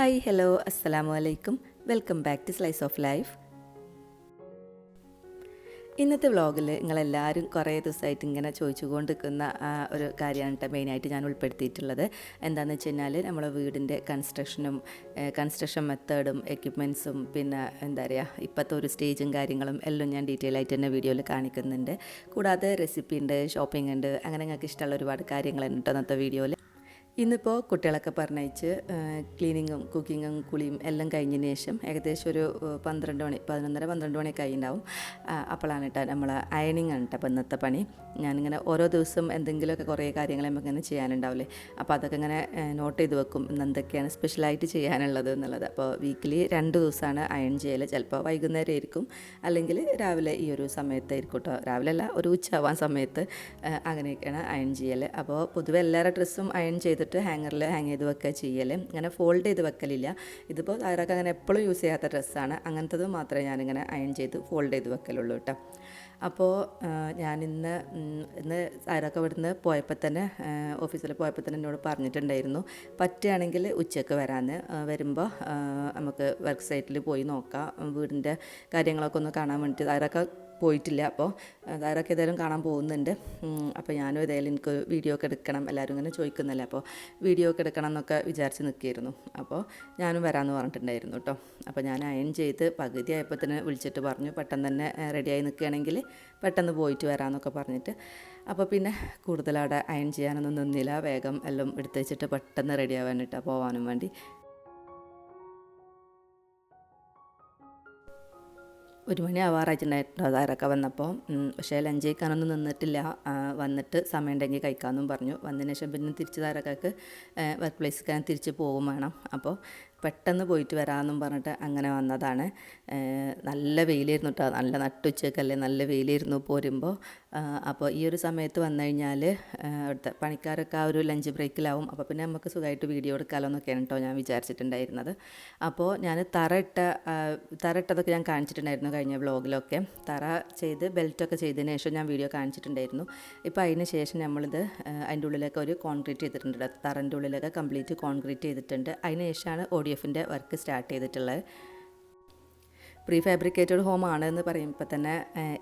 Hi hello അസ്സലാമു അലൈക്കും. Welcome back to slice of life. ഇന്നത്തെ വ്ളോഗിൽ നിങ്ങളെല്ലാവരും കുറേ ദിവസമായിട്ട് ഇങ്ങനെ ചോദിച്ചുകൊണ്ടിരിക്കുന്ന ആ, ഒരു കാര്യമാണ് കേട്ടോ മെയിനായിട്ട് ഞാൻ ഉൾപ്പെടുത്തിയിട്ടുള്ളത്. എന്താണെന്ന് വെച്ച് കഴിഞ്ഞാൽ നമ്മളെ വീടിന്റെ കൺസ്ട്രക്ഷനും കൺസ്ട്രക്ഷൻ മെത്തേഡും എക്യുപ്മെൻസും പിന്നെ എന്താ പറയുക ഇപ്പോഴത്തെ ഒരു സ്റ്റേജും കാര്യങ്ങളും എല്ലാം ഞാൻ ഡീറ്റെയിൽ ആയിട്ട് തന്നെ വീഡിയോയിൽ കാണിക്കുന്നുണ്ട്. കൂടാതെ റെസിപ്പി ഉണ്ട് ഷോപ്പിംഗ് ഉണ്ട് അങ്ങനെ നിങ്ങൾക്ക് ഇഷ്ടമുള്ള ഒരുപാട് കാര്യങ്ങളുണ്ട് കേട്ടോ അന്നത്തെ വീഡിയോയിൽ. ഇന്നിപ്പോൾ കുട്ടികളൊക്കെ പറഞ്ഞയച്ച് ക്ലീനിങ്ങും കുക്കിങ്ങും കുളിയും എല്ലാം കഴിഞ്ഞതിന് ശേഷം ഏകദേശം ഒരു പന്ത്രണ്ട് മണി പതിനൊന്നര പന്ത്രണ്ട് മണിയൊക്കെ ആയിണ്ടാവും അപ്പോഴാണ് കേട്ടോ നമ്മൾ അയണിങ് ആണ് കേട്ടോ അപ്പോൾ ഇന്നത്തെ പണി. ഞാനിങ്ങനെ ഓരോ ദിവസം എന്തെങ്കിലുമൊക്കെ കുറേ കാര്യങ്ങൾ നമുക്ക് ഇങ്ങനെ ചെയ്യാനുണ്ടാവില്ലേ? അപ്പോൾ അതൊക്കെ ഇങ്ങനെ നോട്ട് ചെയ്ത് വെക്കും ഇന്ന് എന്തൊക്കെയാണ് സ്പെഷ്യലായിട്ട് ചെയ്യാനുള്ളത് എന്നുള്ളത്. അപ്പോൾ വീക്കിലി രണ്ട് ദിവസമാണ് അയൺ ചെയ്യൽ ചിലപ്പോൾ വൈകുന്നേരം ആയിരിക്കും അല്ലെങ്കിൽ രാവിലെ ഈ ഒരു സമയത്തായിരിക്കും കേട്ടോ. രാവിലെ അല്ല ഒരു ഉച്ചയാവാൻ സമയത്ത് അങ്ങനെയൊക്കെയാണ് അയൺ ചെയ്യൽ അപ്പോൾ പൊതുവെ എല്ലാവരുടെ ഡ്രസ്സും അയൺ ചെയ്തിട്ട് ഹാങ്ങറിൽ ഹാങ് ചെയ്ത് വെക്കുക ചെയ്യൽ ഇങ്ങനെ ഫോൾഡ് ചെയ്ത് വെക്കലില്ല. ഇതിപ്പോൾ ആരൊക്കെ അങ്ങനെ എപ്പോഴും യൂസ് ചെയ്യാത്ത ഡ്രസ്സാണ് അങ്ങനത്തത് മാത്രമേ ഞാനിങ്ങനെ അയൺ ചെയ്ത് ഫോൾഡ് ചെയ്ത് വെക്കലുള്ളൂ കേട്ടോ. അപ്പോൾ ഞാനിന്ന് ഇന്ന് ആരൊക്കെ ഇവിടുന്ന് പോയപ്പോൾ തന്നെ ഓഫീസിൽ പോയപ്പോൾ തന്നെ എന്നോട് പറഞ്ഞിട്ടുണ്ടായിരുന്നു. പറ്റുകയാണെങ്കിൽ ഉച്ചയ്ക്ക് വരാമെന്ന് വരുമ്പോൾ നമുക്ക് വർക്ക് സൈറ്റിൽ പോയി നോക്കാം. വീടിന്റെ കാര്യങ്ങളൊക്കെ ഒന്ന് കാണാൻ വേണ്ടിയിട്ട് സാരൊക്കെ പോയിട്ടില്ല. അപ്പോൾ അതാരൊക്കെ ഏതായാലും കാണാൻ പോകുന്നുണ്ട്. അപ്പോൾ ഞാനും ഏതായാലും എനിക്ക് വീഡിയോ ഒക്കെ എടുക്കണം. എല്ലാവരും ഇങ്ങനെ ചോദിക്കുന്നല്ലേ? അപ്പോൾ വീഡിയോ ഒക്കെ എടുക്കണം എന്നൊക്കെ വിചാരിച്ച് നിൽക്കുകയായിരുന്നു. അപ്പോൾ ഞാനും വരാമെന്ന് പറഞ്ഞിട്ടുണ്ടായിരുന്നു കേട്ടോ. അപ്പോൾ ഞാൻ അയൺ ചെയ്ത് പകുതി ആയപ്പോൾ തന്നെ വിളിച്ചിട്ട് പറഞ്ഞു പെട്ടെന്ന് തന്നെ റെഡിയായി നിൽക്കുകയാണെങ്കിൽ പെട്ടെന്ന് പോയിട്ട് വരാമെന്നൊക്കെ പറഞ്ഞിട്ട്. അപ്പോൾ പിന്നെ കൂടുതൽ അവിടെ അയൺ ചെയ്യാനൊന്നും നിന്നില്ല. വേഗം എല്ലാം എടുത്ത് വെച്ചിട്ട് പെട്ടെന്ന് റെഡി ആവാനിട്ടാണ് പോകാനും വേണ്ടി ഒരു മണി ആവാറായിട്ടുണ്ടായിരുന്നു അതാരൊക്കെ വന്നപ്പോൾ പക്ഷേ ലഞ്ച് കഴിക്കാനൊന്നും നിന്നിട്ടില്ല വന്നിട്ട് സമയം ഉണ്ടെങ്കിൽ കഴിക്കാമെന്നും പറഞ്ഞു. വന്നതിന് ശേഷം പിന്നെ തിരിച്ച് താരക്കാർക്ക് വർക്ക് പ്ലേസിൽ തിരിച്ച് പോകും വേണം. അപ്പോൾ പെട്ടെന്ന് പോയിട്ട് വരാമെന്നും പറഞ്ഞിട്ട് അങ്ങനെ വന്നതാണ്. നല്ല വെയിലായിരുന്നു കേട്ടോ നല്ല നട്ടുച്ചക്കല്ലേ നല്ല വെയിലായിരുന്നു പോരുമ്പോൾ അപ്പോൾ ഈ ഒരു സമയത്ത് വന്നു കഴിഞ്ഞാൽ അവിടുത്തെ പണിക്കാരൊക്കെ ആ ഒരു ലഞ്ച് ബ്രേക്കിലാവും അപ്പോൾ പിന്നെ നമുക്ക് സുഖമായിട്ട് വീഡിയോ എടുക്കാമല്ലോ എന്നൊക്കെയാണ് കേട്ടോ ഞാൻ വിചാരിച്ചിട്ടുണ്ടായിരുന്നത്. അപ്പോൾ ഞാൻ തറ ഇട്ട തറ ഇട്ടതൊക്കെ ഞാൻ കാണിച്ചിട്ടുണ്ടായിരുന്നു കഴിഞ്ഞ വ്ളോഗിലൊക്കെ തറ ചെയ്ത് ബെൽറ്റൊക്കെ ചെയ്തതിന് ശേഷം ഞാൻ വീഡിയോ കാണിച്ചിട്ടുണ്ടായിരുന്നു. ഇപ്പോൾ അതിന് ശേഷം നമ്മളിത് അതിന്റെ ഉള്ളിലൊക്കെ ഒരു കോൺക്രീറ്റ് ചെയ്തിട്ടുണ്ട് തറന്റെ ഉള്ളിലൊക്കെ കംപ്ലീറ്റ് കോൺക്രീറ്റ് ചെയ്തിട്ടുണ്ട്. അതിന് ശേഷമാണ് ഒ ഡി എഫിന്റെ വർക്ക് സ്റ്റാർട്ട് ചെയ്തിട്ടുള്ളത്. പ്രീ ഫാബ്രിക്കേറ്റഡ് ഹോം ആണ് എന്ന് പറയുമ്പോൾ തന്നെ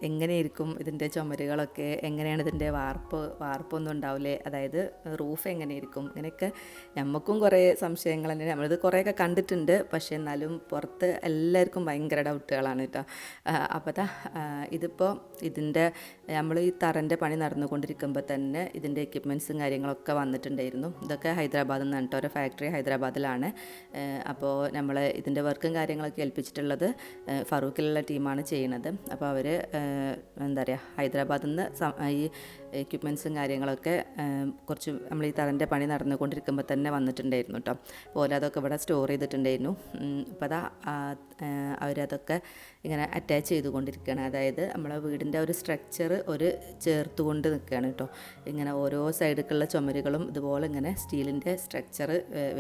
എങ്ങനെയായിരിക്കും ഇതിന്റെ ചുമരുകളൊക്കെ? എങ്ങനെയാണ് ഇതിന്റെ വാർപ്പ് വാർപ്പൊന്നും ഉണ്ടാവില്ലേ അതായത് റൂഫ് എങ്ങനെയായിരിക്കും ഇങ്ങനെയൊക്കെ നമുക്കും കുറേ സംശയങ്ങൾ തന്നെ. നമ്മളിത് കുറേയൊക്കെ കണ്ടിട്ടുണ്ട്. പക്ഷേ എന്നാലും പുറത്ത് എല്ലാവർക്കും ഭയങ്കര ഡൗട്ടുകളാണ് കേട്ടോ. അപ്പോൾ ഇതിപ്പോൾ ഇതിന്റെ നമ്മൾ ഈ തറന്റെ പണി നടന്നുകൊണ്ടിരിക്കുമ്പോൾ തന്നെ ഇതിന്റെ എക്യുപ്മെന്റ്സും കാര്യങ്ങളൊക്കെ വന്നിട്ടുണ്ടായിരുന്നു. ഇതൊക്കെ ഹൈദരാബാദിൽ നിന്നാണ് കേട്ടോ. ഒരു ഫാക്ടറി ഹൈദരാബാദിലാണ്. അപ്പോൾ നമ്മൾ ഇതിന്റെ വർക്കും കാര്യങ്ങളൊക്കെ ഏൽപ്പിച്ചിട്ടുള്ളത്. ഫറൂഖിലുള്ള ടീമാണ് ചെയ്യുന്നത്. അപ്പോൾ അവർ എന്താ പറയുക ഹൈദരാബാദിൽ നിന്ന് ഈ എക്യുപ്മെന്റ്സും കാര്യങ്ങളൊക്കെ കുറച്ച് നമ്മൾ ഈ തറന്റെ പണി നടന്നുകൊണ്ടിരിക്കുമ്പോൾ തന്നെ വന്നിട്ടുണ്ടായിരുന്നു കേട്ടോ പോലെ അതൊക്കെ ഇവിടെ സ്റ്റോർ ചെയ്തിട്ടുണ്ടായിരുന്നു. അപ്പോൾ അതാ അവരതൊക്കെ ഇങ്ങനെ അറ്റാച്ച് ചെയ്തുകൊണ്ടിരിക്കുകയാണ്. അതായത് നമ്മളെ വീടിന്റെ ഒരു സ്ട്രക്ചർ ഒരു ചേർത്തുകൊണ്ട് നിൽക്കുകയാണ് കേട്ടോ ഇങ്ങനെ ഓരോ സൈഡിലേക്കുള്ള ചുമരുകളും ഇതുപോലെ ഇങ്ങനെ സ്റ്റീലിന്റെ സ്ട്രക്ചർ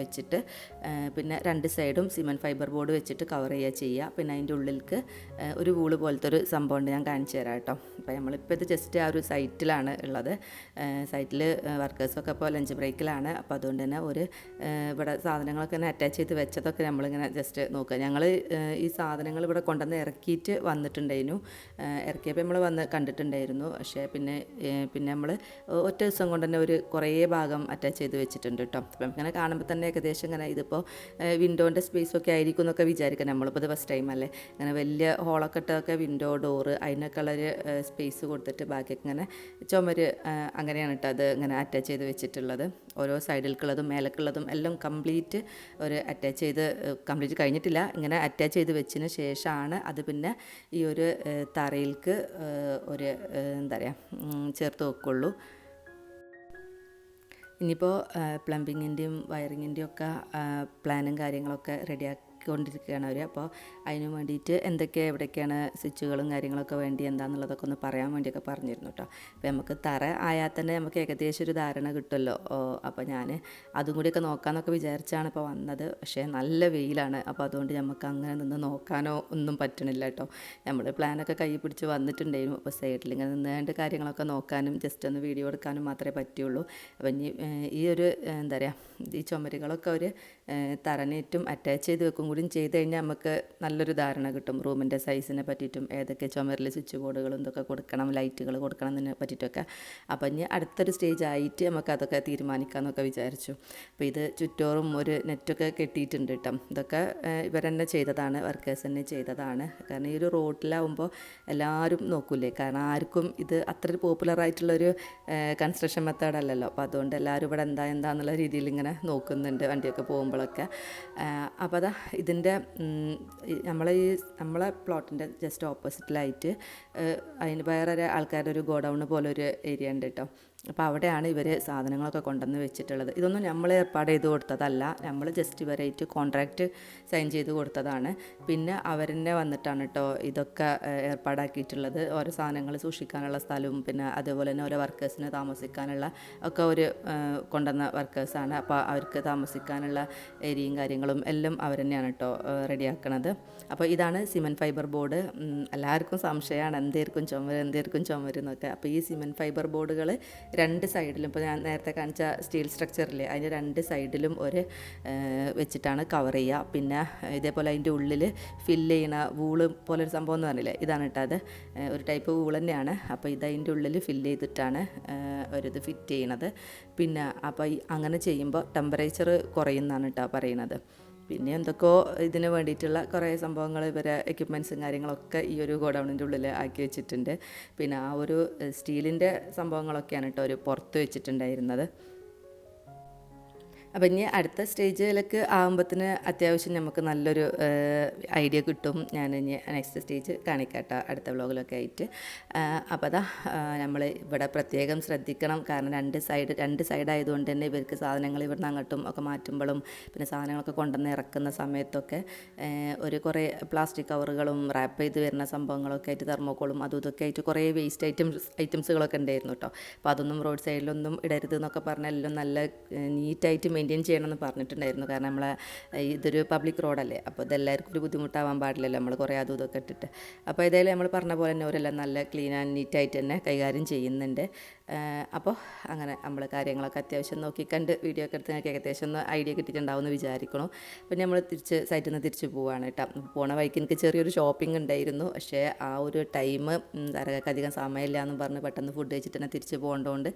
വെച്ചിട്ട് പിന്നെ രണ്ട് സൈഡും സിമെന്റ് ഫൈബർ ബോർഡ് വെച്ചിട്ട് കവർ ചെയ്യുക ചെയ്യുക. പിന്നെ അതിന്റെ ഉള്ളിലേക്ക് ഒരു വൂൾ പോലത്തെ ഒരു സംഭവം ഞാൻ കാണിച്ചു തരാം കേട്ടോ അപ്പോൾ നമ്മളിപ്പോൾ ഇത് ജസ്റ്റ് ആ ഒരു സൈറ്റിലാണ് ഉള്ളത്. സൈറ്റിൽ വർക്കേഴ്സൊക്കെ ഇപ്പോൾ ലഞ്ച് ബ്രേക്കിലാണ്. അപ്പോൾ അതുകൊണ്ട് തന്നെ ഒരു ഇവിടെ സാധനങ്ങളൊക്കെ തന്നെ അറ്റാച്ച് ചെയ്ത് വെച്ചതൊക്കെ നമ്മളിങ്ങനെ ജസ്റ്റ് നോക്കുക. ഞങ്ങൾ ഈ സാധനങ്ങൾ ഇവിടെ കൊണ്ടുവന്ന് ഇറക്കിയിട്ട് വന്നിട്ടുണ്ടായിരുന്നു. ഇറക്കിയപ്പോൾ നമ്മൾ വന്ന് കണ്ടിട്ടുണ്ടായിരുന്നു. പക്ഷേ പിന്നെ പിന്നെ നമ്മൾ ഒറ്റ ദിവസം കൊണ്ട് തന്നെ ഒരു കുറേ ഭാഗം അറ്റാച്ച് ചെയ്ത് വെച്ചിട്ടുണ്ട് കേട്ടോ. അപ്പം ഇങ്ങനെ കാണുമ്പോൾ തന്നെ ഏകദേശം ഇങ്ങനെ ഇതിപ്പോൾ വിൻഡോന്റെ സ്പേസൊക്കെ ആയിരിക്കും എന്നൊക്കെ വിചാരിക്കാം നമ്മളിപ്പോൾ ഇത് ഫസ്റ്റ് ടൈം അല്ലേ? ഇങ്ങനെ വലിയ ഹോളൊക്കെ ഇട്ടൊക്കെ വിൻഡോ ഡോറ് അതിനൊക്കെ ഉള്ളൊരു സ്പേസ് കൊടുത്തിട്ട് ബാക്കിയൊക്കെ ഇങ്ങനെ ചുമര് ആ, അങ്ങനെയാണ് കേട്ടോ അത് ഇങ്ങനെ അറ്റാച്ച് ചെയ്ത് വെച്ചിട്ടുള്ളത്. ഓരോ സൈഡിൽക്കുള്ളതും മേലക്കുള്ളതും എല്ലാം കംപ്ലീറ്റ് ഒരു അറ്റാച്ച് ചെയ്ത് കംപ്ലീറ്റ് കഴിഞ്ഞിട്ടില്ല. ഇങ്ങനെ അറ്റാച്ച് ചെയ്ത് വെച്ചതിന് ശേഷമാണ് അത് പിന്നെ ഈ ഒരു തറയിൽക്ക് ഒരു എന്താ പറയുക ചേർത്ത് വെക്കുള്ളൂ. ഇനിയിപ്പോൾ പ്ലംബിങ്ങിന്റെയും വയറിങ്ങിന്റെയും ഒക്കെ പ്ലാനും കാര്യങ്ങളൊക്കെ റെഡിയാക്കി കൊണ്ടിരിക്കുകയാണ് അവർ അപ്പോൾ അതിന് വേണ്ടിയിട്ട് എന്തൊക്കെ എവിടെയൊക്കെയാണ് സ്വിച്ചുകളും കാര്യങ്ങളൊക്കെ വേണ്ടി എന്താണെന്നുള്ളതൊക്കെ ഒന്ന് പറയാൻ വേണ്ടിയൊക്കെ പറഞ്ഞിരുന്നു കേട്ടോ അപ്പോൾ നമുക്ക് തറ ആയാൽ തന്നെ നമുക്ക് ഏകദേശം ഒരു ധാരണ കിട്ടുമല്ലോ. അപ്പോൾ ഞാൻ അതും കൂടിയൊക്കെ നോക്കാമെന്നൊക്കെ വിചാരിച്ചാണ് ഇപ്പോൾ വന്നത്. പക്ഷേ നല്ല വെയിലാണ്. അപ്പോൾ അതുകൊണ്ട് നമുക്ക് അങ്ങനെ നിന്ന് നോക്കാനോ ഒന്നും പറ്റണില്ല കേട്ടോ നമ്മൾ പ്ലാനൊക്കെ കൈ പിടിച്ച് വന്നിട്ടുണ്ടായിരുന്നു. അപ്പോൾ സൈഡിൽ ഇങ്ങനെ നിന്നുകൊണ്ട് കാര്യങ്ങളൊക്കെ നോക്കാനും ജസ്റ്റ് ഒന്ന് വീഡിയോ എടുക്കാനും മാത്രമേ പറ്റുള്ളൂ. അപ്പോൾ ഇനി ഈ ഒരു എന്താ പറയുക ഈ ചുമരുകളൊക്കെ ഒരു തറനേറ്റും അറ്റാച്ച് ചെയ്ത് വെക്കും കൂടിയും ചെയ്ത് കഴിഞ്ഞാൽ നമുക്ക് നല്ലൊരു ധാരണ കിട്ടും. റൂമിന്റെ സൈസിനെ പറ്റിയിട്ടും ഏതൊക്കെ ചുമരിൽ സ്വിച്ച് ബോർഡുകളും ഇതൊക്കെ കൊടുക്കണം ലൈറ്റുകൾ കൊടുക്കണം എന്നതിനെ പറ്റിയിട്ടൊക്കെ. അപ്പം ഇനി അടുത്തൊരു സ്റ്റേജ് ആയിട്ട് നമുക്ക് അതൊക്കെ തീരുമാനിക്കാമെന്നൊക്കെ വിചാരിച്ചു. അപ്പോൾ ഇത് ചുറ്റോറും ഒരു നെറ്റൊക്കെ കെട്ടിയിട്ടുണ്ട് കേട്ടോ. ഇതൊക്കെ ഇവരെന്നെ ചെയ്തതാണ് വർക്കേഴ്സ് തന്നെ ചെയ്തതാണ്. കാരണം ഈ ഒരു റോഡിലാവുമ്പോൾ എല്ലാവരും നോക്കൂലേ. കാരണം ആർക്കും ഇത് അത്ര പോപ്പുലർ ആയിട്ടുള്ളൊരു കൺസ്ട്രക്ഷൻ മെത്തേഡ് അല്ലല്ലോ. അപ്പോൾ അതുകൊണ്ട് എല്ലാവരും ഇവിടെ എന്താ എന്താന്നുള്ള രീതിയിൽ ഇങ്ങനെ നോക്കുന്നുണ്ട് വണ്ടിയൊക്കെ പോകുമ്പോഴൊക്കെ. അപ്പോൾ അതാ ഇതിന്റെ നമ്മളെ ഈ നമ്മളെ പ്ലോട്ടിന്റെ ജസ്റ്റ് ഓപ്പോസിറ്റിലായിട്ട് അതിന് വേറെ ആൾക്കാരുടെ ഒരു ഗോഡൗൺ പോലെ ഒരു ഏരിയ ഉണ്ട് കേട്ടോ അപ്പോൾ അവിടെയാണ് ഇവർ സാധനങ്ങളൊക്കെ കൊണ്ടുവന്ന് വെച്ചിട്ടുള്ളത്. ഇതൊന്നും നമ്മൾ ഏർപ്പാട് ചെയ്ത് കൊടുത്തതല്ല. നമ്മൾ ജസ്റ്റ് ഇവരായിട്ട് കോൺട്രാക്റ്റ് സൈൻ ചെയ്ത് കൊടുത്തതാണ്. പിന്നെ അവരെന്നെ വന്നിട്ടാണ് കേട്ടോ ഇതൊക്കെ ഏർപ്പാടാക്കിയിട്ടുള്ളത്. ഓരോ സാധനങ്ങൾ സൂക്ഷിക്കാനുള്ള സ്ഥലവും പിന്നെ അതേപോലെ തന്നെ ഓരോ വർക്കേഴ്സിന് താമസിക്കാനുള്ള ഒക്കെ ഒരു കൊണ്ടുവന്ന വർക്കേഴ്സാണ് അപ്പോൾ അവർക്ക് താമസിക്കാനുള്ള ഏരിയയും കാര്യങ്ങളും എല്ലാം അവർ തന്നെയാണ് കേട്ടോ റെഡിയാക്കണത്. അപ്പോൾ ഇതാണ് സിമെന്റ് ഫൈബർ ബോർഡ്. എല്ലാവർക്കും സംശയമാണ്. എന്തേർക്കും ചുമര് എന്തേർക്കും ചുമര് എന്നൊക്കെ. അപ്പോൾ ഈ സിമെന്റ് ഫൈബർ ബോർഡുകൾ രണ്ട് സൈഡിലും ഇപ്പോൾ ഞാൻ നേരത്തെ കാണിച്ച സ്റ്റീൽ സ്ട്രക്ചറില്ലേ അതിന്റെ രണ്ട് സൈഡിലും ഒരു വെച്ചിട്ടാണ് കവർ ചെയ്യുക. പിന്നെ ഇതേപോലെ അതിന്റെ ഉള്ളിൽ ഫില്ല് ചെയ്യണ വൂൾ പോലെ ഒരു സംഭവം എന്ന് പറഞ്ഞില്ലേ ഇതാണ് കേട്ടോ അത് ഒരു ടൈപ്പ് വൂൾ തന്നെയാണ്. അപ്പോൾ ഇത് അതിന്റെ ഉള്ളിൽ ഫില്ല് ചെയ്തിട്ടാണ് ഒരിത് ഫിറ്റ് ചെയ്യണത്. പിന്നെ അപ്പോൾ അങ്ങനെ ചെയ്യുമ്പോൾ ടെമ്പറേച്ചർ കുറയുന്നതാണ് കേട്ടോ പറയണത്. പിന്നെ എന്തൊക്കെയോ ഇതിന് വേണ്ടിയിട്ടുള്ള കുറേ സംഭവങ്ങൾ ഇവരെ എക്യുപ്മെന്റ്സും കാര്യങ്ങളൊക്കെ ഈ ഒരു ഗോഡൗണിന്റെ ഉള്ളിൽ ആക്കി വെച്ചിട്ടുണ്ട്. പിന്നെ ആ ഒരു സ്റ്റീലിന്റെ സംഭവങ്ങളൊക്കെയാണ് കേട്ടോ ഒരു പുറത്ത് വെച്ചിട്ടുണ്ടായിരുന്നത്. അപ്പം ഇനി അടുത്ത സ്റ്റേജിലേക്ക് ആകുമ്പത്തിന് അത്യാവശ്യം നമുക്ക് നല്ലൊരു ഐഡിയ കിട്ടും. ഞാൻ ഇനി നെക്സ്റ്റ് സ്റ്റേജ് കാണിക്കാം അടുത്ത വ്ലോഗിലൊക്കെ ആയിട്ട്. അപ്പോൾ അതാ നമ്മൾ ഇവിടെ പ്രത്യേകം ശ്രദ്ധിക്കണം. കാരണം രണ്ട് സൈഡ് രണ്ട് സൈഡ് ആയതുകൊണ്ട് തന്നെ ഇവർക്ക് സാധനങ്ങൾ ഇവിടുന്ന് അങ്ങോട്ടും ഒക്കെ മാറ്റുമ്പോഴും പിന്നെ സാധനങ്ങളൊക്കെ കൊണ്ടുവന്ന് ഇറക്കുന്ന സമയത്തൊക്കെ ഒരു കുറേ പ്ലാസ്റ്റിക് കവറുകളും റാപ്പ് ചെയ്ത് വരുന്ന സംഭവങ്ങളൊക്കെ ആയിട്ട് തെർമോക്കോളും അതും ഇതൊക്കെ ആയിട്ട് കുറേ വേസ്റ്റ് ഐറ്റംസ് ഐറ്റംസുകളൊക്കെ ഉണ്ടായിരുന്നു കേട്ടോ അപ്പോൾ അതൊന്നും റോഡ് സൈഡിലൊന്നും ഇടരുത് എന്നൊക്കെ പറഞ്ഞാൽ എല്ലാം നല്ല നീറ്റായിട്ട് മെയിന്റെയിൻ ചെയ്യണമെന്ന് പറഞ്ഞിട്ടുണ്ടായിരുന്നു. കാരണം നമ്മളെ ഇതൊരു പബ്ലിക് റോഡല്ലേ അപ്പോൾ ഇതെല്ലാവർക്കും ഒരു ബുദ്ധിമുട്ടാവാൻ പാടില്ലല്ലോ നമ്മൾ കുറേ അതും ഇതൊക്കെ ഇട്ടിട്ട്. അപ്പോൾ ഏതായാലും നമ്മൾ പറഞ്ഞ പോലെ തന്നെ അവരെല്ലാം നല്ല ക്ലീൻ ആൻഡ് നീറ്റായിട്ട് തന്നെ കൈകാര്യം ചെയ്യുന്നുണ്ട്. അപ്പോൾ അങ്ങനെ നമ്മൾ കാര്യങ്ങളൊക്കെ അത്യാവശ്യം നോക്കി നോക്കിക്കണ്ട്. വീഡിയോ ഒക്കെ എടുത്ത് നിങ്ങൾക്ക് ഏകദേശം ഒന്ന് ഐഡിയ കിട്ടിയിട്ടുണ്ടാവുമെന്ന് വിചാരിക്കണു പിന്നെ നമ്മൾ തിരിച്ച് സൈറ്റിൽ നിന്ന് തിരിച്ച് പോവാണ് കേട്ടോ. പോണ വഴിക്ക് എനിക്ക് ചെറിയൊരു ഷോപ്പിംഗ് ഉണ്ടായിരുന്നു. പക്ഷേ ആ ഒരു ടൈം തരകൾക്ക് അധികം സമയമില്ല എന്ന് പറഞ്ഞ് പെട്ടെന്ന് ഫുഡ് കഴിച്ചിട്ട് തന്നെ തിരിച്ച് പോകേണ്ടതുകൊണ്ട്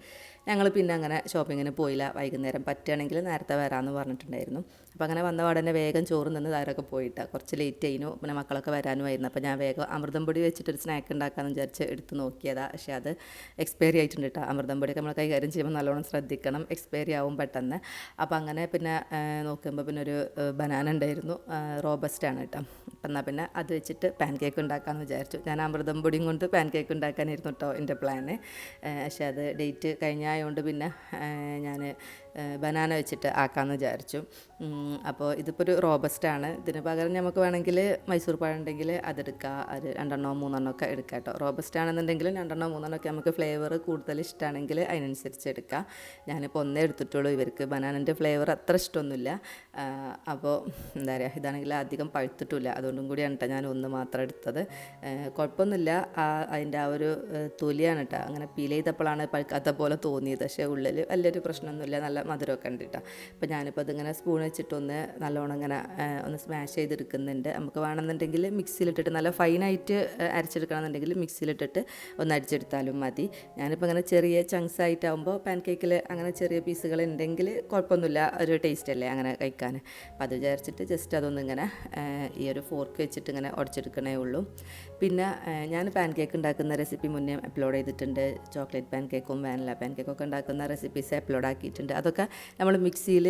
ഞങ്ങൾ പിന്നെ അങ്ങനെ ഷോപ്പിങ്ങിന് പോയില്ല. വൈകുന്നേരം പറ്റുകയാണെങ്കിൽ നേരത്തെ വരാമെന്ന് പറഞ്ഞിട്ടുണ്ടായിരുന്നു. അപ്പോൾ അങ്ങനെ വന്ന പാടെ വേഗം ചോറ് നിന്ന് താരൊക്കെ പോയിട്ടാണ് കുറച്ച് ലേറ്റ് ആയിരുന്നു പിന്നെ മക്കളൊക്കെ വരാനുമായിരുന്നു അപ്പോൾ ഞാൻ വേഗം അമൃതം പൊടി വെച്ചിട്ടൊരു സ്നാക്ക് ഉണ്ടാക്കാമെന്ന് വിചാരിച്ച് എടുത്ത് നോക്കിയതാണ് പക്ഷേ അത് എക്സ്പയറി ആയിട്ടുണ്ട് കേട്ടോ അമൃതം പൊടിയൊക്കെ നമ്മൾ കൈകാര്യം ചെയ്യുമ്പോൾ നല്ലോണം ശ്രദ്ധിക്കണം. എക്സ്പയറി ആവും പെട്ടെന്ന്. അപ്പോൾ അങ്ങനെ പിന്നെ നോക്കുമ്പോൾ പിന്നെ ഒരു ബനാന ഉണ്ടായിരുന്നു. റോബസ്റ്റ് ആണ് കേട്ടോ അപ്പം എന്നാൽ പിന്നെ അത് വെച്ചിട്ട് പാൻ കേക്ക് ഉണ്ടാക്കാമെന്ന് വിചാരിച്ചു. ഞാൻ അമൃതം പൊടിയും കൊണ്ട് പാൻ കേക്ക് ഉണ്ടാക്കാനായിരുന്നു കേട്ടോ എന്റെ പ്ലാന് പക്ഷേ അത് ഡേറ്റ് കഴിഞ്ഞായതുകൊണ്ട് പിന്നെ ഞാൻ ബനാന വെച്ചിട്ട് ആക്കാമെന്ന് വിചാരിച്ചു. അപ്പോൾ ഇതിപ്പോൾ ഒരു റോബസ്റ്റാണ് ഇതിന് പകരം നമുക്ക് വേണമെങ്കിൽ മൈസൂർ പഴം ഉണ്ടെങ്കിൽ അതെടുക്കുക അത് രണ്ടെണ്ണോ മൂന്നെണ്ണോ ഒക്കെ എടുക്കാം കേട്ടോ റോബസ്റ്റ് ആണെന്നുണ്ടെങ്കിൽ രണ്ടെണ്ണോ മൂന്നെണ്ണോ ഒക്കെ നമുക്ക് ഫ്ലേവർ കൂടുതൽ ഇഷ്ടമാണെങ്കിൽ അതിനനുസരിച്ച് എടുക്കാം. ഞാനിപ്പോൾ ഒന്നേ എടുത്തിട്ടുള്ളൂ. ഇവർക്ക് ബനാനന്റെ ഫ്ലേവർ അത്ര ഇഷ്ടമൊന്നുമില്ല. അപ്പോൾ എന്താ പറയുക ഇതാണെങ്കിൽ അധികം പഴുത്തിട്ടില്ല. അതുകൊണ്ടും കൂടിയാണ് കേട്ടോ ഞാൻ ഒന്ന് മാത്രം എടുത്തത്. കുഴപ്പമൊന്നുമില്ല ആ അതിന്റെ ആ ഒരു തൊലിയാണ് കേട്ടോ അങ്ങനെ പീൽ ചെയ്തപ്പോഴാണ് പഴുക്കാത്ത പോലെ തോന്നിയത്. പക്ഷേ ഉള്ളിൽ വലിയൊരു പ്രശ്നമൊന്നുമില്ല നല്ല മധുരമൊക്കെ ഉണ്ട് കേട്ടോ അപ്പോൾ ഞാനിപ്പോൾ അതിങ്ങനെ സ്പൂൺ വെച്ചിട്ടൊന്ന് നല്ലോണം ഇങ്ങനെ ഒന്ന് സ്മാഷ് ചെയ്തെടുക്കുന്നുണ്ട്. നമുക്ക് വേണമെന്നുണ്ടെങ്കിൽ മിക്സിയിലിട്ടിട്ട് നല്ല ഫൈനായിട്ട് അരച്ചെടുക്കണമെന്നുണ്ടെങ്കിൽ മിക്സിയിലിട്ടിട്ട് ഒന്ന് അടിച്ചെടുത്താലും മതി. ഞാനിപ്പോൾ ഇങ്ങനെ ചെറിയ ചങ്ക്സ് ആയിട്ടാകുമ്പോൾ പാൻ കേക്കിൽ അങ്ങനെ ചെറിയ പീസുകൾ ഉണ്ടെങ്കിൽ കുഴപ്പമൊന്നുമില്ല ഒരു ടേസ്റ്റ് അല്ലേ അങ്ങനെ കഴിക്കാൻ അപ്പോൾ അത് വിചാരിച്ചിട്ട് ജസ്റ്റ് അതൊന്ന് ഇങ്ങനെ ആ, ഈ ഒരു ഫോർക്ക് വെച്ചിട്ട് ഇങ്ങനെ ഉടച്ചെടുക്കണേ ഉള്ളൂ. പിന്നെ ഞാൻ പാൻ കേക്ക് ഉണ്ടാക്കുന്ന റെസിപ്പി മുന്നേ അപ്ലോഡ് ചെയ്തിട്ടുണ്ട്. ചോക്ലേറ്റ് പാൻ കേക്കും വാനില പാൻ കേക്കൊക്കെ ഉണ്ടാക്കുന്ന റെസിപ്പീസ് അപ്ലോഡ് ആക്കിയിട്ടുണ്ട്. അതൊക്കെ നമ്മൾ മിക്സിയിൽ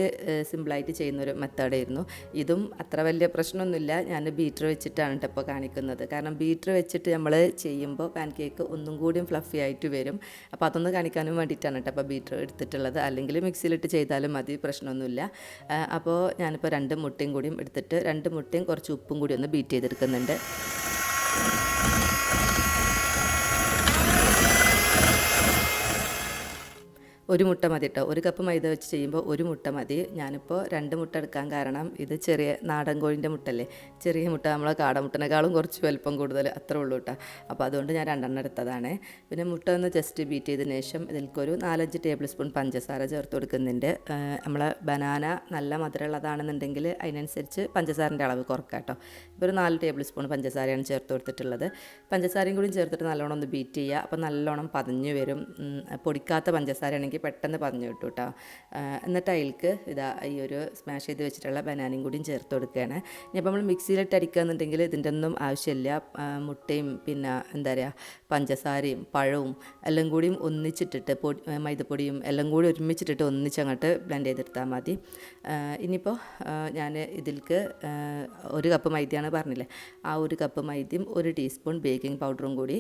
സിമ്പിളായിട്ട് ചെയ്യുന്നൊരു മെത്തേഡായിരുന്നു ഇതും അത്ര വലിയ പ്രശ്നമൊന്നുമില്ല. ഞാൻ ബീറ്റർ വെച്ചിട്ടാണ് ഇപ്പോൾ കാണിക്കുന്നത്. കാരണം ബീറ്റർ വെച്ചിട്ട് നമ്മൾ ചെയ്യുമ്പോൾ പാൻ കേക്ക് ഒന്നും കൂടിയും ഫ്ലഫി ആയിട്ട് വരും. അപ്പോൾ അതൊന്ന് കാണിക്കാനും വേണ്ടിയിട്ടാണ് കേട്ടോ അപ്പോൾ ബീറ്റർ എടുത്തിട്ടുള്ളത്. അല്ലെങ്കിൽ മിക്സിയിലിട്ട് ചെയ്താലും മതി പ്രശ്നമൊന്നുമില്ല. അപ്പോൾ അപ്പോൾ ഞാനിപ്പോൾ രണ്ട് മുട്ടയും കൂടിയും എടുത്തിട്ട് രണ്ട് മുട്ടയും കുറച്ച് ഉപ്പും കൂടി ഒന്ന് ബീറ്റ് ചെയ്തെടുക്കുന്നുണ്ട്. ഒരു മുട്ട മതി കേട്ടോ ഒരു കപ്പ് മൈദ വെച്ച് ചെയ്യുമ്പോൾ ഒരു മുട്ട മതി. ഞാനിപ്പോൾ രണ്ട് മുട്ട എടുക്കാൻ കാരണം ഇത് ചെറിയ നാടൻ കോഴിന്റെ മുട്ടല്ലേ? ചെറിയ മുട്ട നമ്മളെ കാടമുട്ടനേക്കാളും കുറച്ച് വലുപ്പം കൂടുതൽ അത്രേ ഉള്ളൂ കേട്ടോ അപ്പോൾ അതുകൊണ്ട് ഞാൻ രണ്ടെണ്ണം എടുത്തതാണ്. പിന്നെ മുട്ട ഒന്ന് ജസ്റ്റ് ബീറ്റ് ചെയ്തതിന് ശേഷം ഇതിൽക്കൊരു നാലഞ്ച് ടേബിൾ സ്പൂൺ പഞ്ചസാര ചേർത്ത് കൊടുക്കുന്നുണ്ട്. നമ്മളെ ബനാന നല്ല മധുരമുള്ളതാണെന്നുണ്ടെങ്കിൽ അതിനനുസരിച്ച് പഞ്ചസാരന്റെ അളവ് കുറക്കാം കേട്ടോ ഇപ്പോൾ ഒരു നാല് ടേബിൾ സ്പൂൺ പഞ്ചസാരയാണ് ചേർത്ത് കൊടുത്തിട്ടുള്ളത്. പഞ്ചസാരയും കൂടി ചേർത്തിട്ട് നല്ലോണം ഒന്ന് ബീറ്റ് ചെയ്യുക. അപ്പോൾ നല്ലോണം പതഞ്ഞ് വരും. പൊടിക്കാത്ത പഞ്ചസാരയാണെങ്കിൽ പെട്ടെന്ന് പറഞ്ഞു കിട്ടും കേട്ടോ എന്നിട്ട് അതിൽക്ക് ഇതാ ഈ ഒരു സ്മാഷ് ചെയ്ത് വെച്ചിട്ടുള്ള ബനാനയും കൂടിയും ചേർത്ത് കൊടുക്കുകയാണ്. ഇനിയിപ്പോൾ നമ്മൾ മിക്സിയിലിട്ട് അടിക്കുകയെന്നുണ്ടെങ്കിൽ ഇതിന്റെ ഒന്നും ആവശ്യമില്ല. മുട്ടയും പിന്നെ എന്താ പറയുക പഞ്ചസാരയും പഴവും എല്ലാം കൂടിയും ഒന്നിച്ചിട്ടിട്ട് പൊടി മൈദപ്പൊടിയും എല്ലാം കൂടി ഒരുമിച്ചിട്ടിട്ട് ഒന്നിച്ചങ്ങോട്ട് ബ്ലെൻഡ് ചെയ്തെടുത്താൽ മതി. ഇനിയിപ്പോൾ ഞാൻ ഇതിൽക്ക് ഒരു കപ്പ് മൈദയാണ് പറഞ്ഞില്ലേ? ആ ഒരു കപ്പ് മൈദയും ഒരു ടീസ്പൂൺ ബേക്കിംഗ് പൗഡറും കൂടി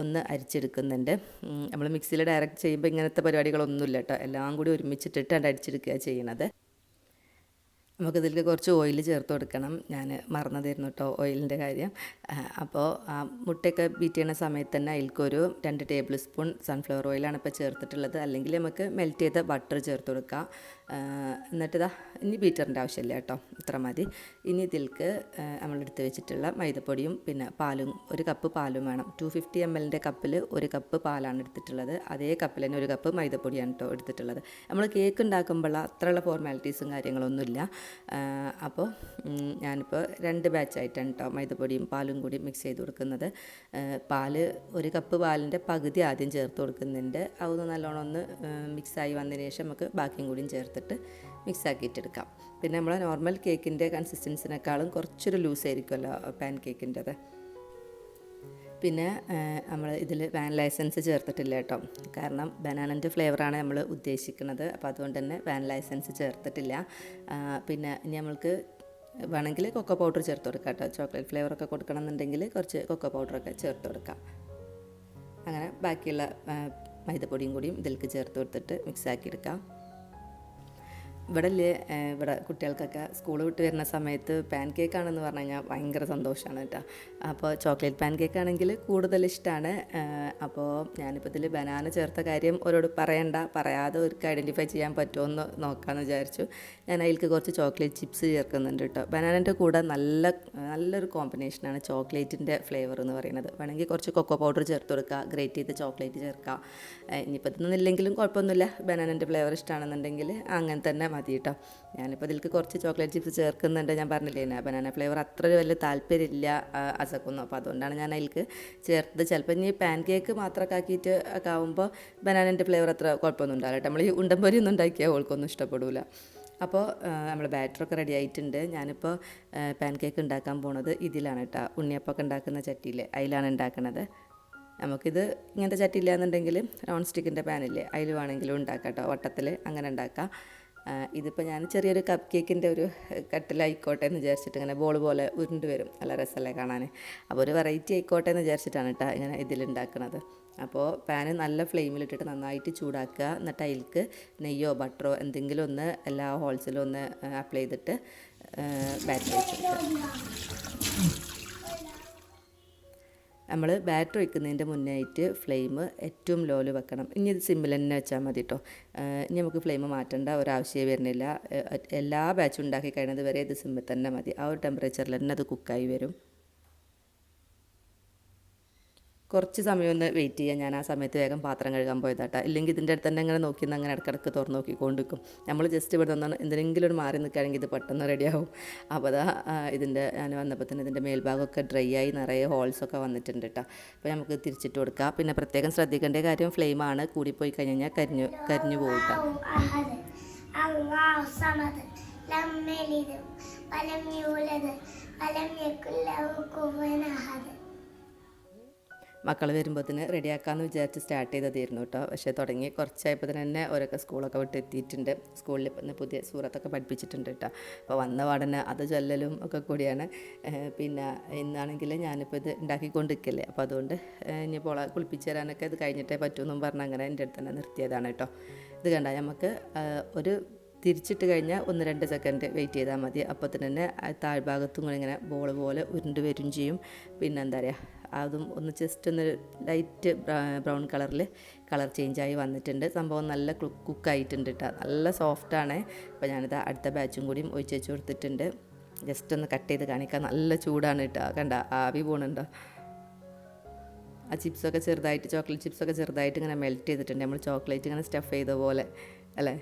ഒന്ന് അരിച്ചെടുക്കുന്നുണ്ട്. നമ്മൾ മിക്സിയിൽ ഡയറക്റ്റ് ചെയ്യുമ്പോൾ ഇങ്ങനത്തെ പരിപാടികളൊന്നുമില്ല കേട്ടോ. എല്ലാം കൂടി ഒരുമിച്ചിട്ടിട്ട് അത് അടിച്ചെടുക്കുക ചെയ്യണത്. നമുക്കിതിലേക്ക് കുറച്ച് ഓയിൽ ചേർത്ത് കൊടുക്കണം. ഞാൻ മറന്നതായിരുന്നു കേട്ടോ ഓയിലിന്റെ കാര്യം. അപ്പോൾ ആ മുട്ടയൊക്കെ ബീറ്റ് ചെയ്യുന്ന സമയത്ത് തന്നെ അതിൽക്കൊരു രണ്ട് ടേബിൾ സ്പൂൺ സൺഫ്ലവർ ഓയിലാണ് ഇപ്പോൾ ചേർത്തിട്ടുള്ളത്. അല്ലെങ്കിൽ നമുക്ക് മെൽറ്റ് ചെയ്ത ബട്ടർ ചേർത്ത് കൊടുക്കാം. എന്നിട്ട് ഇനി ബീറ്ററിന്റെ ആവശ്യമില്ല കേട്ടോ ഇത്ര മതി. ഇനി ഇതിൽക്ക് നമ്മളെടുത്ത് വെച്ചിട്ടുള്ള മൈദപ്പൊടിയും പിന്നെ പാലും ഒരു കപ്പ് പാലും വേണം. ടു ഫിഫ്റ്റി എം എല്ലിന്റെ കപ്പിൽ ഒരു കപ്പ് പാലാണ് എടുത്തിട്ടുള്ളത്. അതേ കപ്പിൽ തന്നെ ഒരു കപ്പ് മൈദപ്പൊടിയാണ് കേട്ടോ എടുത്തിട്ടുള്ളത്. നമ്മൾ കേക്ക് ഉണ്ടാക്കുമ്പോൾ അത്രയുള്ള ഫോർമാലിറ്റീസും കാര്യങ്ങളൊന്നുമില്ല. അപ്പോൾ ഞാനിപ്പോൾ രണ്ട് ബാച്ചായിട്ടാണ് കേട്ടോ മൈദപ്പൊടിയും പാലും കൂടി മിക്സ് ചെയ്ത് കൊടുക്കുന്നത്. പാൽ ഒരു കപ്പ് പാലിന്റെ പകുതി ആദ്യം ചേർത്ത് കൊടുക്കുന്നുണ്ട്. അതൊന്ന് നല്ലോണം ഒന്ന് മിക്സായി വന്നതിന് ശേഷം നമുക്ക് ബാക്കിയും കൂടിയും ചേർത്തിട്ട് മിക്സ് ആക്കിയിട്ടെടുക്കാം. പിന്നെ നമ്മൾ നോർമൽ കേക്കിന്റെ കൺസിസ്റ്റൻസിനേക്കാളും കുറച്ചൊരു ലൂസ് ആയിരിക്കുമല്ലോ പാൻ കേക്കിന്റെത് പിന്നെ നമ്മൾ ഇതിൽ വാനില എസൻസ് ചേർത്തിട്ടില്ല കേട്ടോ. കാരണം ബനാനന്റെ ഫ്ലേവറാണ് നമ്മൾ ഉദ്ദേശിക്കുന്നത്. അപ്പോൾ അതുകൊണ്ട് തന്നെ വാനില എസൻസ് ചേർത്തിട്ടില്ല. പിന്നെ ഇനി നമ്മൾക്ക് വേണമെങ്കിൽ കൊക്കോ പൗഡർ ചേർത്ത് കൊടുക്കാം കേട്ടോ. ചോക്ലേറ്റ് ഫ്ലേവറൊക്കെ കൊടുക്കണം എന്നുണ്ടെങ്കിൽ കുറച്ച് കൊക്കോ പൗഡറൊക്കെ ചേർത്ത് കൊടുക്കാം. അങ്ങനെ ബാക്കിയുള്ള മൈദപ്പൊടിയും കൂടിയും ഇതിലേക്ക് ചേർത്ത് കൊടുത്തിട്ട് മിക്സ് ആക്കി എടുക്കാം. ഇവിടെ ഇല്ലേ ഇവിടെ കുട്ടികൾക്കൊക്കെ സ്കൂൾ വിട്ട് വരുന്ന സമയത്ത് പാൻ കേക്ക് ആണെന്ന് പറഞ്ഞു കഴിഞ്ഞാൽ ഭയങ്കര സന്തോഷമാണ് കേട്ടോ. അപ്പോൾ ചോക്ലേറ്റ് പാൻ കേക്ക് ആണെങ്കിൽ കൂടുതൽ ഇഷ്ടമാണ് അപ്പോൾ ഞാനിപ്പോൾ ഇതിൽ ബനാന ചേർത്ത കാര്യം ഒരോട് പറയണ്ട. പറയാതെ അവർക്ക് ഐഡന്റിഫൈ ചെയ്യാൻ പറ്റുമോ എന്ന് നോക്കാമെന്ന് വിചാരിച്ചു. ഞാൻ അതിലേക്ക് കുറച്ച് ചോക്ലേറ്റ് ചിപ്സ് ചേർക്കുന്നുണ്ട് കേട്ടോ. ബനാനന്റെ കൂടെ നല്ല നല്ലൊരു കോമ്പിനേഷനാണ് ചോക്ലേറ്റിന്റെ ഫ്ലേവർ എന്ന് പറയുന്നത്. വേണമെങ്കിൽ കുറച്ച് കൊക്കോ പൗഡർ ചേർത്ത് കൊടുക്കുക ഗ്രേറ്റ് ചെയ്ത് ചോക്ലേറ്റ് ചേർക്കുക ഇനിയിപ്പോൾ ഇതൊന്നും ഇല്ലെങ്കിലും കുഴപ്പമൊന്നുമില്ല. ബനാനന്റെ ഫ്ലേവർ ഇഷ്ടമാണെന്നുണ്ടെങ്കിൽ അങ്ങനെ തന്നെ മതി കേട്ടോ ഞാനിപ്പോൾ ഇതിലേക്ക് കുറച്ച് ചോക്ലേറ്റ് ചിപ്സ് ചേർക്കുന്നുണ്ട് ഞാൻ പറഞ്ഞില്ലേ ബനാന ഫ്ലേവർ അത്ര വലിയ താല്പര്യമില്ല അസക്കൊന്നും. അപ്പോൾ അതുകൊണ്ടാണ് ഞാൻ അതിലേക്ക് ചേർത്തത്. ചിലപ്പോൾ ഇനി പാൻ കേക്ക് മാത്രമൊക്കെ ആക്കിയിട്ട് ഒക്കെ ആകുമ്പോൾ ബനാനന്റെ ഫ്ലേവർ അത്ര കുഴപ്പമൊന്നും ഉണ്ടാവില്ല നമ്മൾ ഈ ഉണ്ടംപൊരി ഒന്നും ഉണ്ടാക്കിയാൽ അവൾക്കൊന്നും ഇഷ്ടപ്പെടില്ല അപ്പോൾ നമ്മൾ ബാറ്ററൊക്കെ റെഡി ആയിട്ടുണ്ട്. ഞാനിപ്പോൾ പാൻ കേക്ക് ഉണ്ടാക്കാൻ പോണത് ഇതിലാണ് കേട്ടോ ഉണ്ണിയപ്പമൊക്കെ ഉണ്ടാക്കുന്ന ചട്ടിയിൽ അതിലാണ് ഉണ്ടാക്കുന്നത് നമുക്കിത് ഇങ്ങനത്തെ ചട്ടിയില്ല എന്നുണ്ടെങ്കിൽ നോൺ സ്റ്റിക്കിന്റെ പാനില്ലേ അതിൽ വേണമെങ്കിലും ഉണ്ടാക്കാം കേട്ടോ വട്ടത്തിൽ അങ്ങനെ ഉണ്ടാക്കാം. ഇതിപ്പോൾ ഞാൻ ചെറിയൊരു കപ്പ് കേക്കിന്റെ ഒരു കട്ടിലായിക്കോട്ടെ എന്ന് വിചാരിച്ചിട്ട് ഇങ്ങനെ ബോൾ പോലെ ഉരുണ്ട് വരും. നല്ല രസമല്ലേ കാണാൻ അപ്പോൾ ഒരു വെറൈറ്റി ആയിക്കോട്ടെ എന്ന് വിചാരിച്ചിട്ടാണ് കേട്ടോ ഇങ്ങനെ ഇതിലുണ്ടാക്കുന്നത് അപ്പോൾ പാന് നല്ല ഫ്ലെയിമിലിട്ടിട്ട് നന്നായിട്ട് ചൂടാക്കുക. എന്നിട്ട് അതിലേക്ക് നെയ്യോ ബട്ടറോ എന്തെങ്കിലും ഒന്ന് എല്ലാ ഹോൾസിലും ഒന്ന് അപ്ലൈ ചെയ്തിട്ട് ബാറ്റ് വെച്ചെടുക്കുക നമ്മൾ ബാറ്റർ വയ്ക്കുന്നതിന്റെ മുന്നേ ആയിട്ട് ഫ്ലെയിം ഏറ്റവും ലോയിൽ വെക്കണം. ഇനി ഇത് സിമ്മിൽ തന്നെ വെച്ചാൽ മതി കേട്ടോ ഇനി നമുക്ക് ഫ്ലെയിം മാറ്റേണ്ട ഒരാവശ്യമേ വരുന്നില്ല. എല്ലാ ബാച്ചും ഉണ്ടാക്കി കഴിയുന്നത് വരെ ഇത് സിമ്മിൽ തന്നെ മതി. ആ ഒരു ടെമ്പറേച്ചറിൽ തന്നെ അത് കുക്കായി വരും. കുറച്ച് സമയം ഒന്ന് വെയിറ്റ് ചെയ്യാൻ ഞാൻ ആ സമയത്ത് വേഗം പാത്രം കഴുകാൻ പോയതാട്ടാ ഇല്ലെങ്കിൽ ഇതിൻ്റെ അടുത്ത് തന്നെ അങ്ങനെ നോക്കി അങ്ങനെ ഇടക്കിടക്ക് തുറന്ന് നോക്കിക്കൊണ്ടിരിക്കും നമ്മൾ ജസ്റ്റ് ഇവിടെ നിന്ന് എന്തെങ്കിലും ഒരു മാറി നിൽക്കുകയാണെങ്കിൽ ഇത് പെട്ടെന്ന് റെഡിയാവും അപ്പോൾ അതാ ആ, ഇതിൻ്റെ ഞാൻ വന്നപ്പോൾ തന്നെ ഇതിൻ്റെ മേൽഭാഗമൊക്കെ ഡ്രൈ ആയി നിറയെ ഹോൾസൊക്കെ വന്നിട്ടുണ്ട് കേട്ടോ അപ്പോൾ നമുക്ക് തിരിച്ചിട്ട് കൊടുക്കാം പിന്നെ പ്രത്യേകം ശ്രദ്ധിക്കേണ്ട കാര്യം ഫ്ലെയിമാണ് കൂടിപ്പോയി കഴിഞ്ഞ് കഴിഞ്ഞാൽ കരിഞ്ഞു കരിഞ്ഞു പോകും കേട്ടോ أحد الله صمد لم يلد ولم يولد ولم يكن له كفوا أحد മക്കൾ വരുമ്പോഴത്തേന് റെഡിയാക്കാമെന്ന് വിചാരിച്ച് സ്റ്റാർട്ട് ചെയ്തതായിരുന്നു കേട്ടോ. പക്ഷേ തുടങ്ങി കുറച്ചായപ്പോൾ തന്നെ ഓരോക്കെ സ്കൂളൊക്കെ വിട്ട് എത്തിയിട്ടുണ്ട്. സ്കൂളിൽ ഇപ്പം പുതിയ സൂറത്തൊക്കെ പഠിപ്പിച്ചിട്ടുണ്ട് കേട്ടോ. അപ്പോൾ വന്ന പാടന്നെ അത് ചൊല്ലലും ഒക്കെ കൂടിയാണ്. പിന്നെ ഇന്നാണെങ്കിൽ ഞാനിപ്പോൾ ഇത് ഉണ്ടാക്കിക്കൊണ്ടിരിക്കല്ലേ. അപ്പോൾ അതുകൊണ്ട് ഇനി ഇനിയിപ്പോൾ കുളിപ്പിച്ച് തരാനൊക്കെ ഇത് കഴിഞ്ഞിട്ടേ പറ്റുമെന്നും പറഞ്ഞ് അങ്ങനെ എന്റെ അടുത്ത് തന്നെ നിർത്തിയതാണ് കേട്ടോ. ഇത് കണ്ട നമുക്ക് ഒരു തിരിച്ചിട്ട് കഴിഞ്ഞാൽ ഒന്ന് രണ്ട് സെക്കൻഡ് വെയിറ്റ് ചെയ്താൽ മതി. അപ്പോൾ തന്നെ താഴ്ഭാഗത്തും കൂടി ഇങ്ങനെ ബോൾ പോലെ ഉരുണ്ട് വരും ചെയ്യും. പിന്നെന്താ പറയുക അതും ഒന്ന് ജസ്റ്റ് ഒന്ന് ലൈറ്റ് ബ്രൗൺ കളറിൽ കളർ ചേഞ്ചായി വന്നിട്ടുണ്ട്. സംഭവം നല്ല കുക്കായിട്ടുണ്ട് കേട്ടോ നല്ല സോഫ്റ്റാണ് അപ്പോൾ ഞാനിത് അടുത്ത ബാച്ചും കൂടിയും ഒഴിച്ച് വെച്ച് കൊടുത്തിട്ടുണ്ട്. ജസ്റ്റ് ഒന്ന് കട്ട് ചെയ്ത് കാണിക്കാം. നല്ല ചൂടാണ് കേട്ടോ കണ്ട ആവി പോണുണ്ടോ? ആ ചിപ്സൊക്കെ ചെറുതായിട്ട് ചോക്ലേറ്റ് ചിപ്സൊക്കെ ചെറുതായിട്ട് ഇങ്ങനെ മെൽറ്റ് ചെയ്തിട്ടുണ്ട്. നമ്മൾ ചോക്ലേറ്റ് ഇങ്ങനെ സ്റ്റഫ് ചെയ്ത പോലെ അല്ലേ?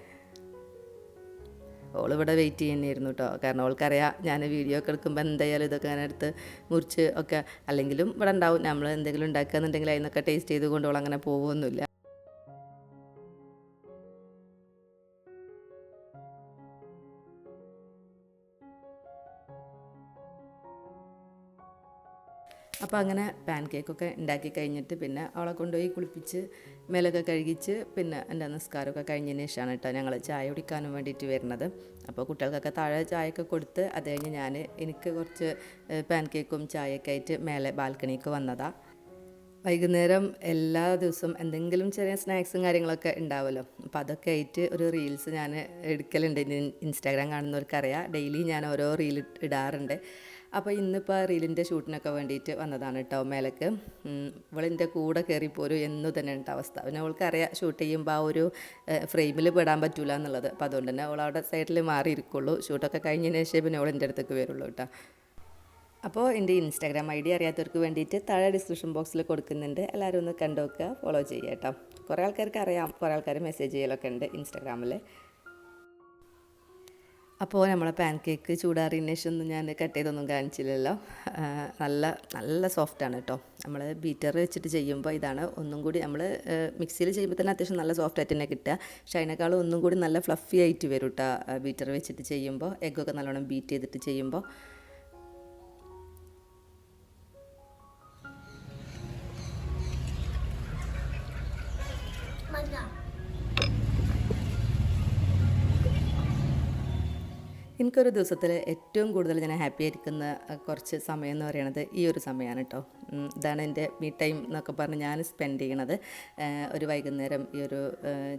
ഓൾ ഇവിടെ വെയിറ്റ് ചെയ്യുന്നതായിരുന്നു കേട്ടോ കാരണം ഓൾക്കറിയാം ഞാൻ വീഡിയോ ഒക്കെ എടുക്കുമ്പോൾ എന്തായാലും ഇതൊക്കെ ഞാൻ എടുത്ത് മുറിച്ച് ഒക്കെ അല്ലെങ്കിലും ഇവിടെ ഉണ്ടാവും നമ്മൾ എന്തെങ്കിലും ഉണ്ടാക്കുകയെന്നുണ്ടെങ്കിൽ അതിനൊക്കെ ടേസ്റ്റ് ചെയ്ത് കൊണ്ട് അങ്ങനെ പോകുമൊന്നുമില്ല അപ്പോൾ അങ്ങനെ പാൻ കേക്കൊക്കെ ഉണ്ടാക്കി കഴിഞ്ഞിട്ട് പിന്നെ അവളെ കൊണ്ടുപോയി കുളിപ്പിച്ച് മേലൊക്കെ കഴുകിച്ച് പിന്നെ എന്റെ നിസ്കാരമൊക്കെ കഴിഞ്ഞതിന് ശേഷമാണ് കേട്ടോ ഞങ്ങൾ ചായ കുടിക്കാനും വേണ്ടിയിട്ട് വരുന്നത്. അപ്പോൾ കുട്ടികൾക്കൊക്കെ താഴെ ചായയൊക്കെ കൊടുത്ത് അത് കഴിഞ്ഞ് ഞാൻ എനിക്ക് കുറച്ച് പാൻ കേക്കും ചായയൊക്കെ ആയിട്ട് മേലെ ബാൽക്കണിക്ക് വന്നതാണ് വൈകുന്നേരം എല്ലാ ദിവസവും എന്തെങ്കിലും ചെറിയ സ്നാക്സും കാര്യങ്ങളൊക്കെ ഉണ്ടാവുമല്ലോ അപ്പോൾ അതൊക്കെ ആയിട്ട് ഒരു റീൽസ് ഞാൻ എടുക്കലുണ്ട്. ഇൻസ്റ്റാഗ്രാം കാണുന്നവർക്കറിയാം. ഡെയിലി ഞാൻ ഓരോ റീൽ ഇടാറുണ്ട്. അപ്പോൾ ഇന്നിപ്പോൾ റീലിന്റെ ഷൂട്ടിനൊക്കെ വേണ്ടിയിട്ട് വന്നതാണ് കേട്ടോ മേലക്ക്. ഇവളിന്റെ കൂടെ കയറിപ്പോരും എന്നു തന്നെ ഉണ്ട് അവസ്ഥ. പിന്നെ അവൾക്കറിയാം ഷൂട്ട് ചെയ്യുമ്പോൾ ആ ഒരു ഫ്രെയിമിൽ പെടാൻ പറ്റൂല എന്നുള്ളത്. അപ്പോൾ അതുകൊണ്ട് തന്നെ അവൾ അവിടെ സൈഡിൽ മാറിയിരിക്കുള്ളൂ. ഷൂട്ടൊക്കെ കഴിഞ്ഞതിന് ശേഷം പിന്നെ അവൾ എന്റെ അടുത്തേക്ക് വരുള്ളൂ കേട്ടോ അപ്പോൾ എന്റെ ഇൻസ്റ്റാഗ്രാം ഐ ഡി അറിയാത്തവർക്ക് വേണ്ടിയിട്ട് താഴെ ഡിസ്ക്രിപ്ഷൻ ബോക്സിൽ കൊടുക്കുന്നുണ്ട്. എല്ലാവരും ഒന്ന് കണ്ടു ഫോളോ ചെയ്യുക കേട്ടോ കുറേ ആൾക്കാർക്ക് അറിയാം. കുറേ ആൾക്കാർ മെസ്സേജ് ചെയ്യലൊക്കെ ഉണ്ട് ഇൻസ്റ്റാഗ്രാമിൽ അപ്പോൾ നമ്മളെ പാൻ കേക്ക് ചൂടാറിയതിന് ശേഷം ഞാൻ കട്ട് ചെയ്തൊന്നും കാണിച്ചില്ലല്ലോ. നല്ല നല്ല സോഫ്റ്റാണ് കേട്ടോ നമ്മൾ ബീറ്റർ വെച്ചിട്ട് ചെയ്യുമ്പോൾ ഇതാണ് ഒന്നും കൂടി നമ്മൾ മിക്സിയിൽ ചെയ്യുമ്പോൾ തന്നെ അത്യാവശ്യം നല്ല സോഫ്റ്റ് ആയിട്ട് തന്നെ കിട്ടുക. പക്ഷേ അതിനേക്കാളും ഒന്നും കൂടി നല്ല ഫ്ലഫി ആയിട്ട് വരും കേട്ടോ ബീറ്റർ വെച്ചിട്ട് ചെയ്യുമ്പോൾ എഗ്ഗൊക്കെ നല്ലോണം ബീറ്റ് ചെയ്തിട്ട് ചെയ്യുമ്പോൾ മക എനിക്കൊരു ദിവസത്തിൽ ഏറ്റവും കൂടുതൽ ഞാൻ ഹാപ്പി ആയിരിക്കുന്ന കുറച്ച് സമയം എന്ന് പറയുന്നത് ഈ ഒരു സമയമാണ് കേട്ടോ ഇതാണ് എന്റെ മീ ടൈം എന്നൊക്കെ പറഞ്ഞ് ഞാൻ സ്പെൻഡ് ചെയ്യണത്. ഒരു വൈകുന്നേരം ഈ ഒരു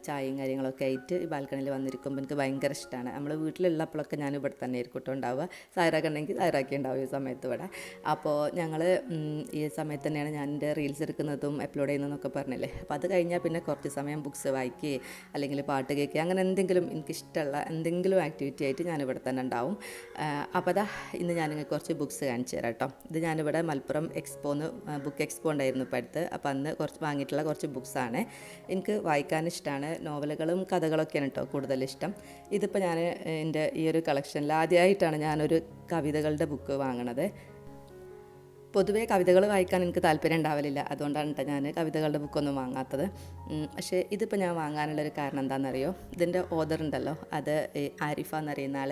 ചായയും കാര്യങ്ങളൊക്കെ ആയിട്ട് ഈ ബാൽക്കണിയിൽ വന്നിരിക്കുമ്പോൾ എനിക്ക് ഭയങ്കര ഇഷ്ടമാണ് നമ്മൾ വീട്ടിലുള്ളപ്പോഴൊക്കെ ഞാൻ ഇവിടെ തന്നെ ആയിരിക്കും ഉണ്ടാവുക. സായറാക്ക് ഉണ്ടെങ്കിൽ ഉണ്ടാവും ഈ സമയത്ത് ഇവിടെ. അപ്പോൾ ഞങ്ങൾ ഈ സമയത്ത് തന്നെയാണ് ഞാൻ എന്റെ റീൽസ് എടുക്കുന്നതും അപ്ലോഡ് ചെയ്യുന്നതെന്നൊക്കെ പറഞ്ഞില്ലേ? അപ്പോൾ അത് കഴിഞ്ഞാൽ പിന്നെ കുറച്ച് സമയം ബുക്സ് വായിക്കുകയും അല്ലെങ്കിൽ പാട്ട് കേൾക്കുക അങ്ങനെ എന്തെങ്കിലും എനിക്കിഷ്ടമുള്ള എന്തെങ്കിലും ആക്ടിവിറ്റി ആയിട്ട് ഞാൻ ഇവിടെ തന്നെ ഉണ്ടാവും. അപ്പോൾ അതാ ഇന്ന് ഞാൻ നിങ്ങൾക്ക് കുറച്ച് ബുക്സ് കാണിച്ചു തരാം കേട്ടോ ഇത് ഞാനിവിടെ മലപ്പുറം എക്സ്പോന്ന് ബുക്ക് എക്സ്പോ ഉണ്ടായിരുന്നു ഇപ്പോൾ അടുത്ത്. അപ്പോൾ അന്ന് കുറച്ച് വാങ്ങിയിട്ടുള്ള കുറച്ച് ബുക്സാണ് എനിക്ക് വായിക്കാൻ ഇഷ്ടമാണ് നോവലുകളും കഥകളൊക്കെയാണ് കേട്ടോ കൂടുതൽ ഇഷ്ടം. ഇതിപ്പോൾ ഞാൻ എന്റെ ഈ ഒരു കളക്ഷനിൽ ആദ്യമായിട്ടാണ് ഞാനൊരു കവിതകളുടെ ബുക്ക് വാങ്ങണത്. പൊതുവേ കവിതകൾ വായിക്കാൻ എനിക്ക് താല്പര്യം ഉണ്ടാവലില്ല. അതുകൊണ്ടാണ് കേട്ടോ ഞാൻ കവിതകളുടെ ബുക്കൊന്നും വാങ്ങാത്തത്. പക്ഷേ ഇതിപ്പോൾ ഞാൻ വാങ്ങാനുള്ളൊരു കാരണം എന്താണെന്നറിയോ? ഇതിന്റെ ഓദർ ഉണ്ടല്ലോ. അത് ആരിഫ എന്നറിയുന്ന ആൾ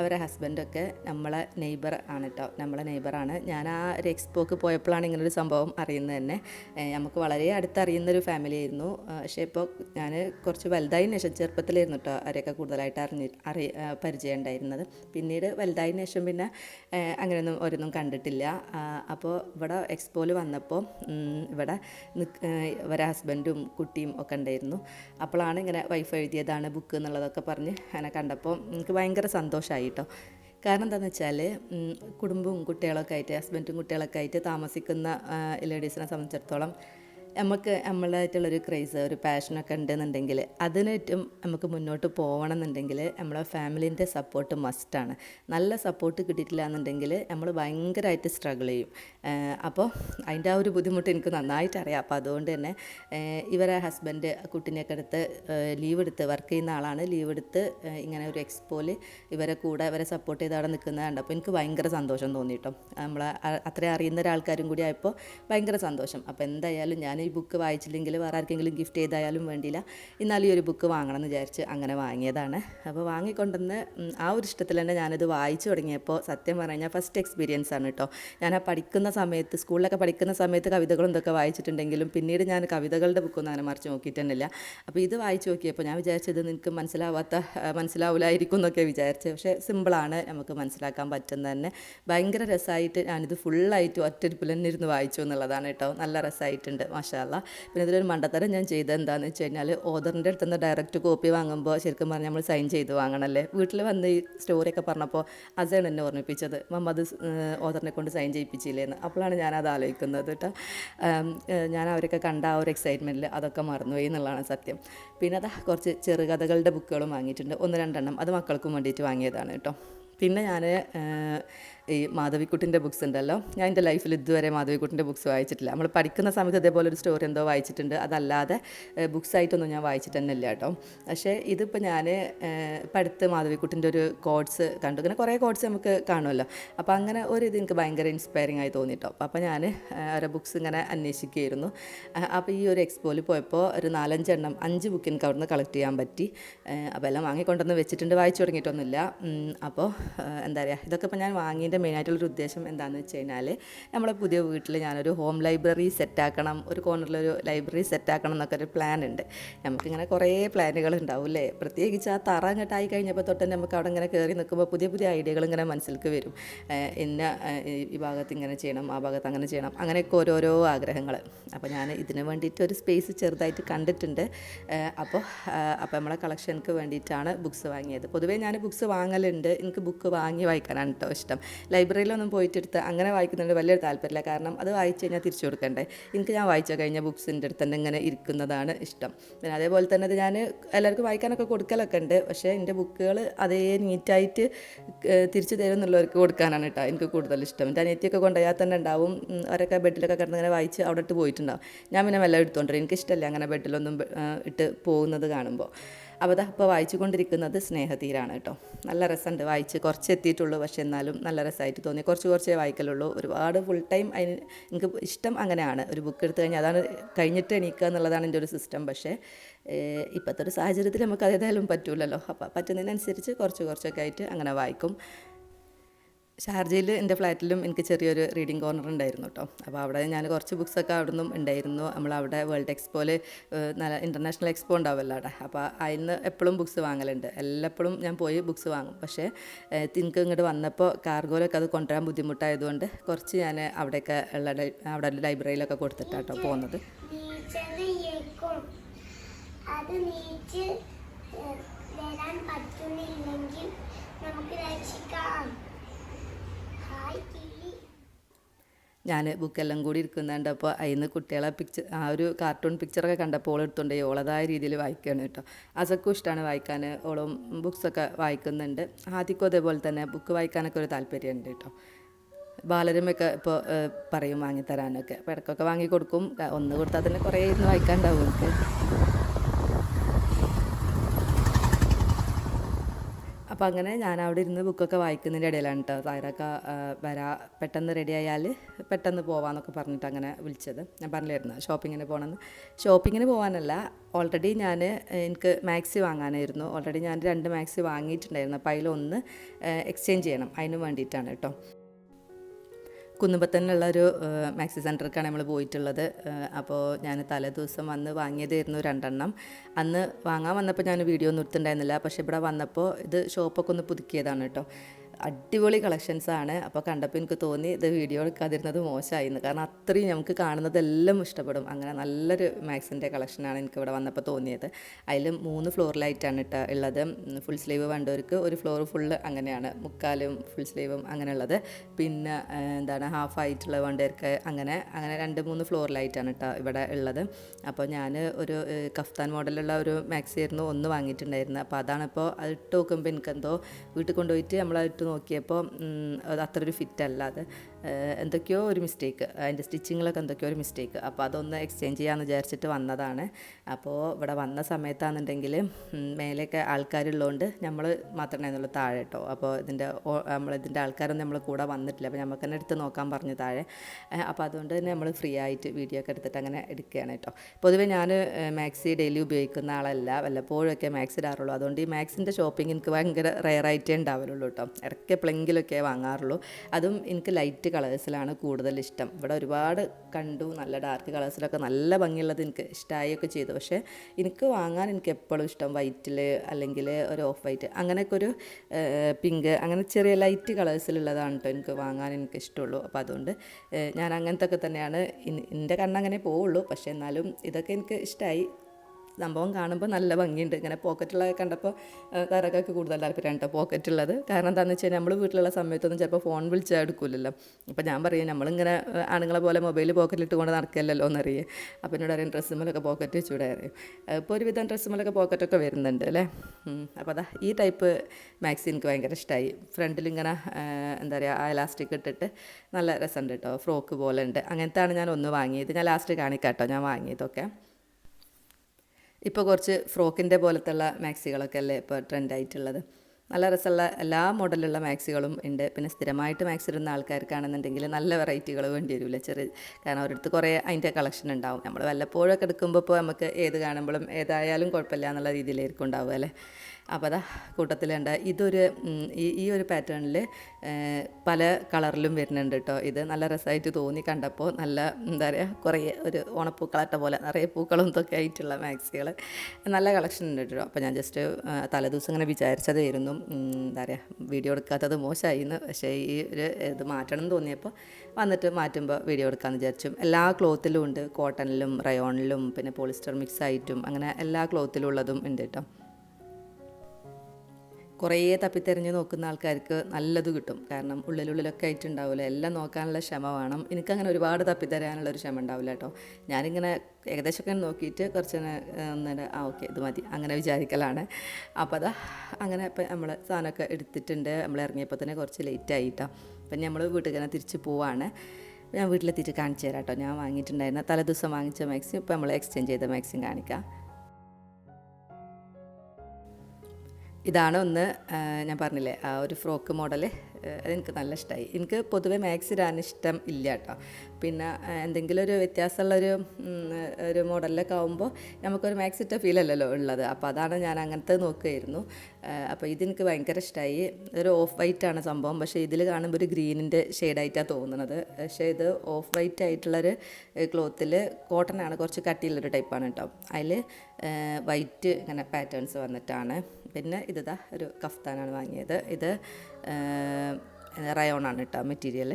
അവരെ ഹസ്ബൻഡൊക്കെ നമ്മളെ നെയ്ബർ ആണ് കേട്ടോ നമ്മളെ നെയ്ബറാണ് ഞാൻ ആ ഒരു എക്സ്പോക്ക് പോയപ്പോഴാണ് ഇങ്ങനൊരു സംഭവം അറിയുന്നത് തന്നെ. നമുക്ക് വളരെ അടുത്തറിയുന്നൊരു ഫാമിലി ആയിരുന്നു. പക്ഷേ ഇപ്പോൾ ഞാൻ കുറച്ച് വലുതായതിനു ശേഷം ചെറുപ്പത്തിലായിരുന്നു കേട്ടോ അവരെയൊക്കെ കൂടുതലായിട്ട് അറിഞ്ഞി അറി പരിചയം ഉണ്ടായിരുന്നത്. പിന്നീട് വലുതായതിനു ശേഷം പിന്നെ അങ്ങനെയൊന്നും ഒരൊന്നും കണ്ടിട്ടില്ല. അപ്പോൾ ഇവിടെ എക്സ്പോയിൽ വന്നപ്പോൾ ഇവിടെ ഇവരെ ഹസ്ബൻഡും കുട്ടിയും ഒക്കെ ഉണ്ടായിരുന്നു. അപ്പോഴാണ് ഇങ്ങനെ വൈഫ് എഴുതിയതാണ് ബുക്ക് എന്നുള്ളതൊക്കെ പറഞ്ഞ് അങ്ങനെ കണ്ടപ്പോൾ എനിക്ക് ഭയങ്കര സന്തോഷമായി കേട്ടോ കാരണം എന്താണെന്ന് വെച്ചാൽ കുടുംബവും കുട്ടികളൊക്കെ ആയിട്ട് ഹസ്ബൻഡും കുട്ടികളൊക്കെ ആയിട്ട് താമസിക്കുന്ന ലേഡീസിനെ സംബന്ധിച്ചിടത്തോളം നമുക്ക് നമ്മളായിട്ടുള്ളൊരു ക്രൈസ് ഒരു പാഷനൊക്കെ ഉണ്ടെന്നുണ്ടെങ്കിൽ അതിനേറ്റവും നമുക്ക് മുന്നോട്ട് പോകണം എന്നുണ്ടെങ്കിൽ നമ്മളെ ഫാമിലീന്റെ സപ്പോർട്ട് മസ്റ്റാണ് നല്ല സപ്പോർട്ട് കിട്ടിയിട്ടില്ല എന്നുണ്ടെങ്കിൽ നമ്മൾ ഭയങ്കരമായിട്ട് സ്ട്രഗിൾ ചെയ്യും. അപ്പോൾ അതിന്റെ ആ ഒരു ബുദ്ധിമുട്ട് എനിക്ക് നന്നായിട്ട് അറിയാം. അപ്പോൾ അതുകൊണ്ട് തന്നെ ഇവരെ ഹസ്ബൻഡ് കുട്ടീനെയൊക്കെ എടുത്ത് ലീവ് എടുത്ത് വർക്ക് ചെയ്യുന്ന ആളാണ്. ലീവ് എടുത്ത് ഇങ്ങനെ ഒരു എക്സ്പോയിൽ ഇവരെ കൂടെ ഇവരെ സപ്പോർട്ട് ചെയ്ത് അവിടെ നിൽക്കുന്നത് കണ്ടപ്പോൾ എനിക്ക് ഭയങ്കര സന്തോഷം തോന്നി കേട്ടോ. നമ്മളെ അത്രയും അറിയുന്ന ഒരാൾക്കാരും കൂടി ആയപ്പോൾ ഭയങ്കര സന്തോഷം. അപ്പോൾ എന്തായാലും ഞാൻ ഈ ബുക്ക് വായിച്ചില്ലെങ്കിൽ വേറെ ആർക്കെങ്കിലും ഗിഫ്റ്റ് ചെയ്തായാലും വേണ്ടിയില്ല. എന്നാലും ഈ ഒരു ബുക്ക് വാങ്ങണം എന്ന് വിചാരിച്ച് അങ്ങനെ വാങ്ങിയതാണ്. അപ്പോൾ വാങ്ങിക്കൊണ്ടുവന്ന് ആ ഒരു ഇഷ്ടത്തിൽ തന്നെ ഞാനിത് വായിച്ചു തുടങ്ങിയപ്പോൾ സത്യം പറഞ്ഞു കഴിഞ്ഞാൽ ഫസ്റ്റ് എക്സ്പീരിയൻസ് ആണ് കേട്ടോ ഞാൻ ആ പഠിക്കുന്ന സമയത്ത് സ്കൂളിലൊക്കെ പഠിക്കുന്ന സമയത്ത് കവിതകളും ഇതൊക്കെ വായിച്ചിട്ടുണ്ടെങ്കിലും പിന്നീട് ഞാൻ കവിതകളുടെ ബുക്കൊന്നും അങ്ങനെ മറിച്ച് നോക്കിയിട്ടുന്നില്ല അപ്പോൾ ഇത് വായിച്ചു നോക്കിയപ്പോൾ ഞാൻ വിചാരിച്ചത് നിനക്ക് മനസ്സിലാവാത്ത മനസ്സിലാവില്ലായിരിക്കും എന്നൊക്കെ വിചാരിച്ചു. പക്ഷേ സിമ്പിളാണ് നമുക്ക് മനസ്സിലാക്കാൻ പറ്റുന്നത് തന്നെ. ഭയങ്കര രസമായിട്ട് ഞാനിത് ഫുള്ളായിട്ട് ഒറ്റരിപ്പിൽ തന്നെ ഇരുന്ന് വായിച്ചു എന്നുള്ളതാണ് കേട്ടോ നല്ല രസമായിട്ടുണ്ട്. മാഷ മാഷാല്ല പിന്നെ ഇതിലൊരു മണ്ടത്തരം ഞാൻ ചെയ്തത് എന്താണെന്ന് വെച്ച് കഴിഞ്ഞാൽ ഓദറിന്റെ അടുത്ത് നിന്ന് ഡയറക്റ്റ് കോപ്പി വാങ്ങുമ്പോൾ ശരിക്കും പറഞ്ഞാൽ നമ്മൾ സൈൻ ചെയ്ത് വാങ്ങണമല്ലേ വീട്ടിൽ വന്ന് ഈ സ്റ്റോറിയൊക്കെ പറഞ്ഞപ്പോൾ അസേണ് എന്നെ ഓർമ്മിപ്പിച്ചത്. മമ്മ അത് ഓദറിനെ കൊണ്ട് സൈൻ ചെയ്യിപ്പിച്ചില്ലേന്ന്. അപ്പോഴാണ് ഞാനത് ആലോചിക്കുന്നത് കേട്ടോ. ഞാൻ അവരൊക്കെ കണ്ട ആ ഒരു എക്സൈറ്റ്മെന്റിൽ അതൊക്കെ മറന്നുപോയി എന്നുള്ളതാണ് സത്യം. പിന്നെ അതാ കുറച്ച് ചെറുകഥകളുടെ ബുക്കുകളും വാങ്ങിയിട്ടുണ്ട്. ഒന്ന് രണ്ടെണ്ണം അത് മക്കൾക്കും വേണ്ടിയിട്ട് വാങ്ങിയതാണ് കേട്ടോ. പിന്നെ ഞാൻ ഈ മാധവിക്കുട്ടിന്റെ ബുക്സ് ഉണ്ടല്ലോ. ഞാൻ എന്റെ ലൈഫിൽ ഇതുവരെ മാധവിക്കുട്ടിന്റെ ബുക്സ് വായിച്ചിട്ടില്ല. നമ്മൾ പഠിക്കുന്ന സമയത്ത് ഇതേപോലെ ഒരു സ്റ്റോറി എന്തോ വായിച്ചിട്ടുണ്ട്. അതല്ലാതെ ബുക്സ് ആയിട്ടൊന്നും ഞാൻ വായിച്ചിട്ട് തന്നെ ഇല്ല കേട്ടോ. പക്ഷേ ഇതിപ്പോൾ ഞാൻ പഠിത്ത് മാധവിക്കുട്ടിന്റെ ഒരു കോഡ്സ് കണ്ടു. അങ്ങനെ കുറേ കോഡ്സ് നമുക്ക് കാണുമല്ലോ. അപ്പോൾ അങ്ങനെ ഒരു ഇത് എനിക്ക് ഭയങ്കര ഇൻസ്പയറിംഗ് ആയി തോന്നിട്ടോ അപ്പോൾ ഞാൻ ഓരോ ബുക്സ് ഇങ്ങനെ അന്വേഷിക്കുകയായിരുന്നു. അപ്പോൾ ഈ ഒരു എക്സ്പോയിൽ പോയപ്പോൾ ഒരു നാലഞ്ചെണ്ണം അഞ്ച് ബുക്ക് എനിക്ക് അവിടുന്ന് കളക്ട് ചെയ്യാൻ പറ്റി. അപ്പോൾ എല്ലാം വാങ്ങിക്കൊണ്ടുവന്ന് വെച്ചിട്ടുണ്ട്. വായിച്ചു തുടങ്ങിയിട്ടൊന്നുമില്ല. അപ്പോൾ എന്താ പറയുക ഇതൊക്കെ ഇപ്പോൾ ഞാൻ വാങ്ങിയതിന്റെ മെയിനായിട്ടുള്ളൊരു ഉദ്ദേശം എന്താണെന്ന് വെച്ച് കഴിഞ്ഞാൽ നമ്മുടെ പുതിയ വീട്ടിൽ ഞാനൊരു ഹോം ലൈബ്രറി സെറ്റാക്കണം ഒരു കോർണറിലൊരു ലൈബ്രറി സെറ്റാക്കണം എന്നൊക്കെ ഒരു പ്ലാൻ ഉണ്ട്. നമുക്കിങ്ങനെ കുറേ പ്ലാനുകൾ ഉണ്ടാവും അല്ലേ? പ്രത്യേകിച്ച് ആ തറ അങ്ങോട്ടായി കഴിഞ്ഞപ്പോൾ തൊട്ട് തന്നെ നമുക്ക് അവിടെ ഇങ്ങനെ കയറി നിൽക്കുമ്പോൾ പുതിയ പുതിയ ഐഡിയകൾ ഇങ്ങനെ മനസ്സിലേക്ക് വരും. ഇന്ന ഈ ഭാഗത്ത് ഇങ്ങനെ ചെയ്യണം ആ ഭാഗത്ത് അങ്ങനെ ചെയ്യണം അങ്ങനെയൊക്കെ ഓരോരോ ആഗ്രഹങ്ങൾ അപ്പോൾ ഞാൻ ഇതിന് വേണ്ടിയിട്ട് ഒരു സ്പേസ് ചെറുതായിട്ട് കണ്ടിട്ടുണ്ട്. അപ്പോൾ അപ്പോൾ നമ്മളെ കളക്ഷൻക്ക് വേണ്ടിയിട്ടാണ് ബുക്സ് വാങ്ങിയത്. പൊതുവേ ഞാൻ ബുക്സ് വാങ്ങലുണ്ട്. എനിക്ക് ബുക്ക് വാങ്ങി വായിക്കാനാണ് കേട്ടോ ഇഷ്ടം. ലൈബ്രറിയിലൊന്നും പോയിട്ടെടുത്ത് അങ്ങനെ വായിക്കുന്നതിന് വലിയൊരു താല്പര്യമില്ല. കാരണം അത് വായിച്ചു കഴിഞ്ഞാൽ തിരിച്ചു കൊടുക്കണ്ടേ. എനിക്ക് ഞാൻ വായിച്ചു കഴിഞ്ഞ ബുക്സിന്റെ അടുത്ത് തന്നെ ഇങ്ങനെ ഇരിക്കുന്നതാണ് ഇഷ്ടം. പിന്നെ അതേപോലെ തന്നെ അത് ഞാൻ എല്ലാവർക്കും വായിക്കാനൊക്കെ കൊടുക്കലൊക്കെ ഉണ്ട്. പക്ഷേ എന്റെ ബുക്കുകൾ അതേ നീറ്റായിട്ട് തിരിച്ചു തരും എന്നുള്ളവർക്ക് കൊടുക്കാനാണ് കേട്ടോ എനിക്ക് കൂടുതൽ ഇഷ്ടം. എന്റെ അനിയത്തിയൊക്കെ കൊണ്ടുപോയാൽ തന്നെ ഉണ്ടാവും. അവരൊക്കെ ബെഡിലൊക്കെ കിടന്ന് ഇങ്ങനെ വായിച്ച് അവിടെ ഇട്ട് പോയിട്ടുണ്ടാവും. ഞാൻ പിന്നെ വെള്ളം എടുത്തോണ്ടിരും എനിക്കിഷ്ടമല്ല അങ്ങനെ ബെഡിലൊന്നും ഇട്ട് പോകുന്നത് കാണുമ്പോൾ. അപ്പോൾ അതാ ഇപ്പോൾ വായിച്ചുകൊണ്ടിരിക്കുന്നത് സ്നേഹതീരാണ് കേട്ടോ. നല്ല രസമുണ്ട് വായിച്ച്. കുറച്ച് എത്തിയിട്ടുള്ളൂ പക്ഷേ എന്നാലും നല്ല രസമായിട്ട് തോന്നി. കുറച്ച് കുറച്ചേ വായിക്കലുള്ളൂ. ഒരുപാട് ഫുൾ ടൈം അതിന് എനിക്ക് ഇഷ്ടം അങ്ങനെയാണ്. ഒരു ബുക്ക് എടുത്തു കഴിഞ്ഞാൽ അതാണ് കഴിഞ്ഞിട്ട് എണീക്കുക എന്നുള്ളതാണ് എന്റെ ഒരു സിസ്റ്റം പക്ഷേ ഇപ്പോഴത്തെ ഒരു സാഹചര്യത്തിൽ നമുക്ക് അതേതായാലും പറ്റൂലല്ലോ. അപ്പോൾ പറ്റുന്നതിനനുസരിച്ച് കുറച്ച് കുറച്ചൊക്കെ ആയിട്ട് അങ്ങനെ വായിക്കും. ഷാർജയിൽ എന്റെ ഫ്ലാറ്റിലും എനിക്ക് ചെറിയൊരു റീഡിംഗ് കോർണർ ഉണ്ടായിരുന്നു കേട്ടോ. അപ്പോൾ അവിടെ ഞാൻ കുറച്ച് ബുക്സൊക്കെ അവിടെ നിന്നും ഉണ്ടായിരുന്നു. നമ്മളവിടെ വേൾഡ് എക്സ്പോയിൽ നല്ല ഇന്റർനാഷണൽ എക്സ്പോ ഉണ്ടാവുമല്ലോ അവിടെ. അപ്പോൾ അതിൽ നിന്ന് എപ്പോഴും ബുക്സ് വാങ്ങലുണ്ട്. എല്ലപ്പോഴും ഞാൻ പോയി ബുക്സ് വാങ്ങും. പക്ഷേ എനിക്ക് ഇങ്ങോട്ട് വന്നപ്പോൾ കാർഗോയിലൊക്കെ അത് കൊണ്ടുവരാൻ ബുദ്ധിമുട്ടായതുകൊണ്ട് കുറച്ച് ഞാൻ അവിടെയൊക്കെ ഉള്ള അവിടെ ലൈബ്രറിയിലൊക്കെ കൊടുത്തിട്ടാട്ടോ പോകുന്നത് അത് പറ്റുന്നില്ലെങ്കിൽ നമുക്ക് രക്ഷിക്കാം ഹായ് കിളി ഞാൻ ബുക്കെല്ലാം കൂടി ഇരിക്കുന്നുണ്ട്. അപ്പോൾ അതിൽ നിന്ന് കുട്ടികളെ പിക്ചർ ആ ഒരു കാർട്ടൂൺ പിക്ചറൊക്കെ കണ്ടപ്പോൾ ഓൾ എടുത്തുകൊണ്ട് ഓളതായ രീതിയിൽ വായിക്കുകയാണ് കേട്ടോ. അസക്കും ഇഷ്ടമാണ് വായിക്കാൻ. ഓളും ബുക്സൊക്കെ വായിക്കുന്നുണ്ട്. ആദ്യമൊക്കെ അതേപോലെ തന്നെ ബുക്ക് വായിക്കാനൊക്കെ ഒരു താല്പര്യമുണ്ട് കേട്ടോ. ബാലരമയൊക്കെ ഇപ്പോൾ പറയും വാങ്ങിത്തരാനൊക്കെ. അപ്പോൾ ഇടയ്ക്കൊക്കെ വാങ്ങി കൊടുക്കും. ഒന്ന് കൊടുത്താൽ തന്നെ കുറേ ഇരുന്ന് വായിക്കാനുണ്ടാവും എനിക്ക് അപ്പോൾ അങ്ങനെ ഞാൻ അവിടെ ഇരുന്ന് ബുക്കൊക്കെ വായിക്കുന്നതിന്റെ ഇടയിലാണ് കേട്ടോ സായറൊക്കെ വരാ പെട്ടെന്ന് റെഡി ആയാൽ പെട്ടെന്ന് പോവാന്നൊക്കെ പറഞ്ഞിട്ട് അങ്ങനെ വിളിച്ചത്. ഞാൻ പറഞ്ഞിരുന്നു ഷോപ്പിങ്ങിന് പോകണമെന്ന് ഷോപ്പിങ്ങിന് പോകാനല്ല ഓൾറെഡി ഞാൻ എനിക്ക് മാക്സി വാങ്ങാനായിരുന്നു. ഓൾറെഡി ഞാൻ രണ്ട് മാക്സി വാങ്ങിയിട്ടുണ്ടായിരുന്നു. അപ്പോൾ അതിലൊന്ന് എക്സ്ചേഞ്ച് ചെയ്യണം. അതിന് വേണ്ടിയിട്ടാണ് കേട്ടോ കുന്നുമ്പത്തനുള്ള ഒരു മാക്സി സെന്ററിലേക്കാണ് നമ്മൾ പോയിട്ടുള്ളത്. അപ്പോൾ ഞാൻ തലേദിവസം വന്ന് വാങ്ങിയതായിരുന്നു രണ്ടെണ്ണം. അന്ന് വാങ്ങാൻ വന്നപ്പോൾ ഞാൻ വീഡിയോ ഒന്നും എടുത്തിട്ടുണ്ടായിരുന്നില്ല. പക്ഷേ ഇവിടെ വന്നപ്പോൾ ഇത് ഷോപ്പൊക്കെ ഒന്ന് പുതുക്കിയതാണ് കേട്ടോ. അടിപൊളി കളക്ഷൻസ് ആണ് അപ്പോൾ കണ്ടപ്പോൾ എനിക്ക് തോന്നി ഇത് വീഡിയോ എടുക്കാതിരുന്നത് മോശമായിരുന്നു. കാരണം അത്രയും നമുക്ക് കാണുന്നതെല്ലാം ഇഷ്ടപ്പെടും. അങ്ങനെ നല്ലൊരു മാക്സിന്റെ കളക്ഷനാണ് എനിക്ക് ഇവിടെ വന്നപ്പോൾ തോന്നിയത്. അതിൽ മൂന്ന് ഫ്ലോറിലായിട്ടാണ് കേട്ടോ ഉള്ളത്. ഫുൾ സ്ലീവ് വേണ്ടവർക്ക് ഒരു ഫ്ലോർ ഫുള്ള് അങ്ങനെയാണ്. മുക്കാലും ഫുൾ സ്ലീവും അങ്ങനെയുള്ളത്. പിന്നെ എന്താണ് ഹാഫ് ആയിട്ടുള്ള വേണ്ടവർക്ക് അങ്ങനെ അങ്ങനെ രണ്ട് മൂന്ന് ഫ്ലോറിലായിട്ടാണ് കേട്ടോ ഇവിടെ ഉള്ളത്. അപ്പോൾ ഞാൻ ഒരു കഫ്താൻ മോഡലുള്ള ഒരു മാക്സി ആയിരുന്നു ഒന്ന് വാങ്ങിയിട്ടുണ്ടായിരുന്നു. അപ്പോൾ അതാണിപ്പോൾ അത് ഇട്ട് നോക്കുമ്പോൾ എനിക്കെന്തോ വീട്ടിൽ കൊണ്ടുപോയിട്ട് നമ്മൾ ഇട്ട് നോക്കിയപ്പോൾ അത് അത്ര ഒരു ഫിറ്റ് അല്ല അത്. എന്തൊക്കെയോ ഒരു മിസ്റ്റേക്ക് അതിന്റെ സ്റ്റിച്ചിങ്ങിലൊക്കെ എന്തൊക്കെയോ ഒരു മിസ്റ്റേക്ക് അപ്പോൾ അതൊന്ന് എക്സ്ചേഞ്ച് ചെയ്യാമെന്ന് വിചാരിച്ചിട്ട് വന്നതാണ്. അപ്പോൾ ഇവിടെ വന്ന സമയത്താണെന്നുണ്ടെങ്കിൽ മേലെയൊക്കെ ആൾക്കാരുള്ളതുകൊണ്ട് നമ്മൾ മാത്രമേ ഉള്ളൂ താഴെ കേട്ടോ അപ്പോൾ ഇതിന്റെ നമ്മൾ ഇതിന്റെ ആൾക്കാരൊന്നും നമ്മൾ കൂടെ വന്നിട്ടില്ല. അപ്പോൾ നമുക്ക് തന്നെ എടുത്ത് നോക്കാൻ പറഞ്ഞു താഴെ. അപ്പോൾ അതുകൊണ്ട് തന്നെ നമ്മൾ ഫ്രീ ആയിട്ട് വീഡിയോ ഒക്കെ എടുത്തിട്ട് അങ്ങനെ എടുക്കുകയാണ് കേട്ടോ. പൊതുവേ ഞാൻ മാക്സി ഡെയിലി ഉപയോഗിക്കുന്ന ആളല്ല. വല്ലപ്പോഴൊക്കെ മാക്സി ഇടാറുള്ളൂ. അതുകൊണ്ട് ഈ മാക്സിന്റെ ഷോപ്പിംഗ് എനിക്ക് ഭയങ്കര റെയറായിട്ടേ ഉണ്ടാവുള്ളൂ കേട്ടോ. ഇടയ്ക്ക് എപ്പോഴെങ്കിലൊക്കെ വാങ്ങാറുള്ളൂ. അതും എനിക്ക് ലൈറ്റ് കളേഴ്സിലാണ് കൂടുതൽ ഇഷ്ടം ഇവിടെ ഒരുപാട് കണ്ടു നല്ല ഡാർക്ക് കളേഴ്സിലൊക്കെ നല്ല ഭംഗിയുള്ളത് എനിക്ക് ഇഷ്ടമായൊക്കെ ചെയ്തു. പക്ഷേ എനിക്ക് വാങ്ങാൻ എനിക്ക് എപ്പോഴും ഇഷ്ടം വൈറ്റിൽ അല്ലെങ്കിൽ ഒരു ഓഫ് വൈറ്റ് അങ്ങനെയൊക്കെ ഒരു പിങ്ക് അങ്ങനെ ചെറിയ ലൈറ്റ് കളേഴ്സിലുള്ളതാണ് കേട്ടോ എനിക്ക് വാങ്ങാൻ എനിക്ക് ഇഷ്ടമുള്ളൂ. അപ്പോൾ അതുകൊണ്ട് ഞാൻ അങ്ങനത്തെ ഒക്കെ തന്നെയാണ് എന്റെ കണ്ണങ്ങനെ പോവുള്ളൂ. പക്ഷേ എന്നാലും ഇതൊക്കെ എനിക്ക് ഇഷ്ടമായി സംഭവം കാണുമ്പോൾ നല്ല ഭംഗിയുണ്ട്. ഇങ്ങനെ പോക്കറ്റുള്ളത് കണ്ടപ്പോൾ തരക്കൊക്കെ കൂടുതൽ താല്പര്യം കേട്ടോ പോക്കറ്റുള്ളത്. കാരണം എന്താണെന്ന് വെച്ചാൽ നമ്മൾ വീട്ടിലുള്ള സമയത്തൊന്നും ചിലപ്പോൾ ഫോൺ വിളിച്ചാൽ എടുക്കില്ലല്ലോ അപ്പോൾ ഞാൻ പറയും നമ്മളിങ്ങനെ ആണുങ്ങളെ പോലെ മൊബൈൽ പോക്കറ്റിലിട്ട് കൊണ്ട് നടക്കില്ലല്ലോ എന്നറിയേ. അപ്പോൾ എന്നോട് അറിയാം ഡ്രസ്സുമലൊക്കെ പോക്കറ്റ് വെച്ചൂടെ അറിയും ഇപ്പോൾ ഒരുവിധം ഡ്രസ്സുമലൊക്കെ പോക്കറ്റൊക്കെ വരുന്നുണ്ട് അല്ലേ. അപ്പോൾ അതാ ഈ ടൈപ്പ് മാക്സി എനിക്ക് ഭയങ്കര ഇഷ്ടമായി ഫ്രണ്ടിലിങ്ങനെ എന്താ പറയുക ആ ഇലാസ്റ്റിക് ഇട്ടിട്ട് നല്ല രസമുണ്ട് കേട്ടോ ഫ്രോക്ക് പോലെ ഉണ്ട് അങ്ങനത്തെയാണ് ഞാൻ ഒന്ന് വാങ്ങിയത്. ഞാൻ ലാസ്റ്റ് കാണിക്കാം കേട്ടോ ഞാൻ വാങ്ങിയതൊക്കെ. ഇപ്പോൾ കുറച്ച് ഫ്രോക്കിന്റെ പോലത്തുള്ള മാക്സികളൊക്കെ അല്ലേ ഇപ്പോൾ ട്രെൻഡായിട്ടുള്ളത്? നല്ല രസമുള്ള എല്ലാ മോഡലുള്ള മാക്സികളും ഉണ്ട്. പിന്നെ സ്ഥിരമായിട്ട് മാക്സി ഇടുന്ന ആൾക്കാർക്കാണെന്നുണ്ടെങ്കിൽ നല്ല വെറൈറ്റികൾ വേണ്ടി വരില്ല? ചെറിയ കാരണം അവരടുത്ത് കുറേ അതിന്റെ കളക്ഷൻ ഉണ്ടാവും. നമ്മൾ വല്ലപ്പോഴൊക്കെ എടുക്കുമ്പോൾ ഇപ്പോൾ നമുക്ക് ഏത് കാണുമ്പോഴും ഏതായാലും കുഴപ്പമില്ല എന്നുള്ള രീതിയിലായിരിക്കും ഉണ്ടാവുക അല്ലേ? അപ്പോൾ അതാ കൂട്ടത്തിലുണ്ട് ഇതൊരു ഈ ഒരു പാറ്റേണിൽ പല കളറിലും വരുന്നുണ്ട് കേട്ടോ ഇത്. നല്ല രസമായിട്ട് തോന്നി കണ്ടപ്പോൾ നല്ല എന്താ പറയുക കുറേ ഒരു ഓണപ്പൂക്കളാട്ട പോലെ നിറയെ പൂക്കളും ഇതൊക്കെ ആയിട്ടുള്ള മാക്സികൾ നല്ല കളക്ഷൻ ഉണ്ട് കേട്ടോ അപ്പോൾ ഞാൻ ജസ്റ്റ് തലേദിവസം ഇങ്ങനെ വിചാരിച്ചതായിരുന്നു. എന്താ പറയുക വീഡിയോ എടുക്കാത്തത് മോശമായിരുന്നു പക്ഷേ ഈ ഒരു ഇത് മാറ്റണം എന്ന് തോന്നിയപ്പോൾ വന്നിട്ട് മാറ്റുമ്പോൾ വീഡിയോ എടുക്കാമെന്ന് വിചാരിച്ചു. എല്ലാ ക്ലോത്തിലും ഉണ്ട്. കോട്ടണിലും റയോണിലും പിന്നെ പോളിസ്റ്റർ മിക്സ് ആയിട്ടും അങ്ങനെ എല്ലാ ക്ലോത്തിലുള്ളതും ഉണ്ട് കേട്ടോ കുറേ തപ്പിത്തെരഞ്ഞ് നോക്കുന്ന ആൾക്കാർക്ക് നല്ലത് കിട്ടും. കാരണം ഉള്ളിലുള്ളിലൊക്കെ ആയിട്ടുണ്ടാവില്ല എല്ലാം നോക്കാനുള്ള ക്ഷമ വേണം. എനിക്കങ്ങനെ ഒരുപാട് തപ്പിത്തരാനുള്ള ഒരു ക്ഷമ ഉണ്ടാവില്ല കേട്ടോ. ഞാനിങ്ങനെ ഏകദേശമൊക്കെ നോക്കിയിട്ട് കുറച്ച് ഒന്നര ആ ഓക്കെ ഇത് മതി. അങ്ങനെ വിചാരിക്കലാണ്. അപ്പോൾ അതാ അങ്ങനെ ഇപ്പം നമ്മൾ സാധനമൊക്കെ എടുത്തിട്ടുണ്ട്. നമ്മൾ ഇറങ്ങിയപ്പോൾ തന്നെ കുറച്ച് ലേറ്റ് ആയിട്ടോ അപ്പം നമ്മൾ വീട്ടിൽ തന്നെ തിരിച്ച് പോവാണ്. ഞാൻ വീട്ടിലെത്തിയിട്ട് കാണിച്ചു തരാം കേട്ടോ ഞാൻ വാങ്ങിയിട്ടുണ്ടായിരുന്ന തലേദിവസം വാങ്ങിച്ച മാക്സിം ഇപ്പോൾ നമ്മൾ എക്സ്ചേഞ്ച് ചെയ്ത മാക്സിം കാണിക്കാം. ഇതാണ് ഒന്ന് ഞാൻ പറഞ്ഞില്ലേ ആ ഒരു ഫ്രോക്ക് മോഡൽ അതെനിക്ക് നല്ല ഇഷ്ടമായി എനിക്ക് പൊതുവെ മാക്സ് ഇടാൻ ഇഷ്ടം ഇല്ല കേട്ടോ. പിന്നെ എന്തെങ്കിലും ഒരു വ്യത്യാസമുള്ളൊരു ഒരു മോഡലിലൊക്കെ ആകുമ്പോൾ നമുക്കൊരു മാക്സ് ഇട്ട ഫീൽ അല്ലല്ലോ ഉള്ളത്. അപ്പോൾ അതാണ് ഞാൻ അങ്ങനത്തെ നോക്കുകയായിരുന്നു അപ്പോൾ ഇതെനിക്ക് ഭയങ്കര ഇഷ്ടമായി ഒരു ഓഫ് വൈറ്റ് ആണ് സംഭവം. പക്ഷേ ഇതിൽ കാണുമ്പോൾ ഒരു ഗ്രീനിന്റെ ഷെയ്ഡായിട്ടാണ് തോന്നുന്നത്. പക്ഷേ ഇത് ഓഫ് വൈറ്റ് ആയിട്ടുള്ളൊരു ക്ലോത്തിൽ കോട്ടൺ ആണ്. കുറച്ച് കട്ടിയുള്ളൊരു ടൈപ്പാണ് കേട്ടോ. അതിൽ വൈറ്റ് ഇങ്ങനെ പാറ്റേൺസ് വന്നിട്ടാണ്. പിന്നെ ഇതാ ഒരു കഫ്താനാണ് വാങ്ങിയത്. ഇത് റയോണാണ് കേട്ടോ മെറ്റീരിയൽ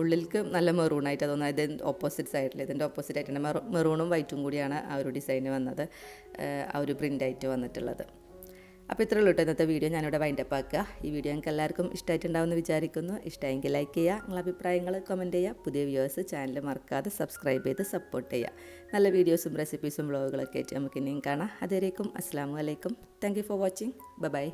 ഉള്ളിൽക്ക് നല്ല മെറൂണായിട്ട് തോന്നുന്നത് ഇതിന്റെ ഓപ്പോസിറ്റ് സൈഡിൽ ഇതിന്റെ ഓപ്പോസിറ്റ് ആയിട്ടാണ്. മെറൂ മെറൂണും വൈറ്റും കൂടിയാണ് ആ ഒരു ഡിസൈന് വന്നത്. ആ ഒരു പ്രിന്റായിട്ട് വന്നിട്ടുള്ളത്. അപ്പോൾ ഇത്രയേ ഉള്ളൂ ഇന്നത്തെ വീഡിയോ. ഞാനിവിടെ വൈൻഡപ്പ് ആക്കുക. ഈ വീഡിയോ നിങ്ങൾക്ക് എല്ലാവർക്കും ഇഷ്ടമായിട്ടുണ്ടാവുമെന്ന് വിചാരിക്കുന്നു. ഇഷ്ടമെങ്കിൽ ലൈക്ക് ചെയ്യുക നിങ്ങളുടെ അഭിപ്രായങ്ങൾ കമന്റ് ചെയ്യുക പുതിയ വ്യൂവേഴ്സ് ചാനൽ മറക്കാതെ സബ്സ്ക്രൈബ് ചെയ്ത് സപ്പോർട്ട് ചെയ്യുക. നല്ല വീഡിയോസും റെസിപ്പീസും വ്ളോഗുകളൊക്കെ ആയിട്ട് നമുക്ക് ഇനിയും കാണാം. അതുവരേക്കും അസ്സാം വലൈക്കും താങ്ക് ഫോർ വാച്ചിങ് ബൈ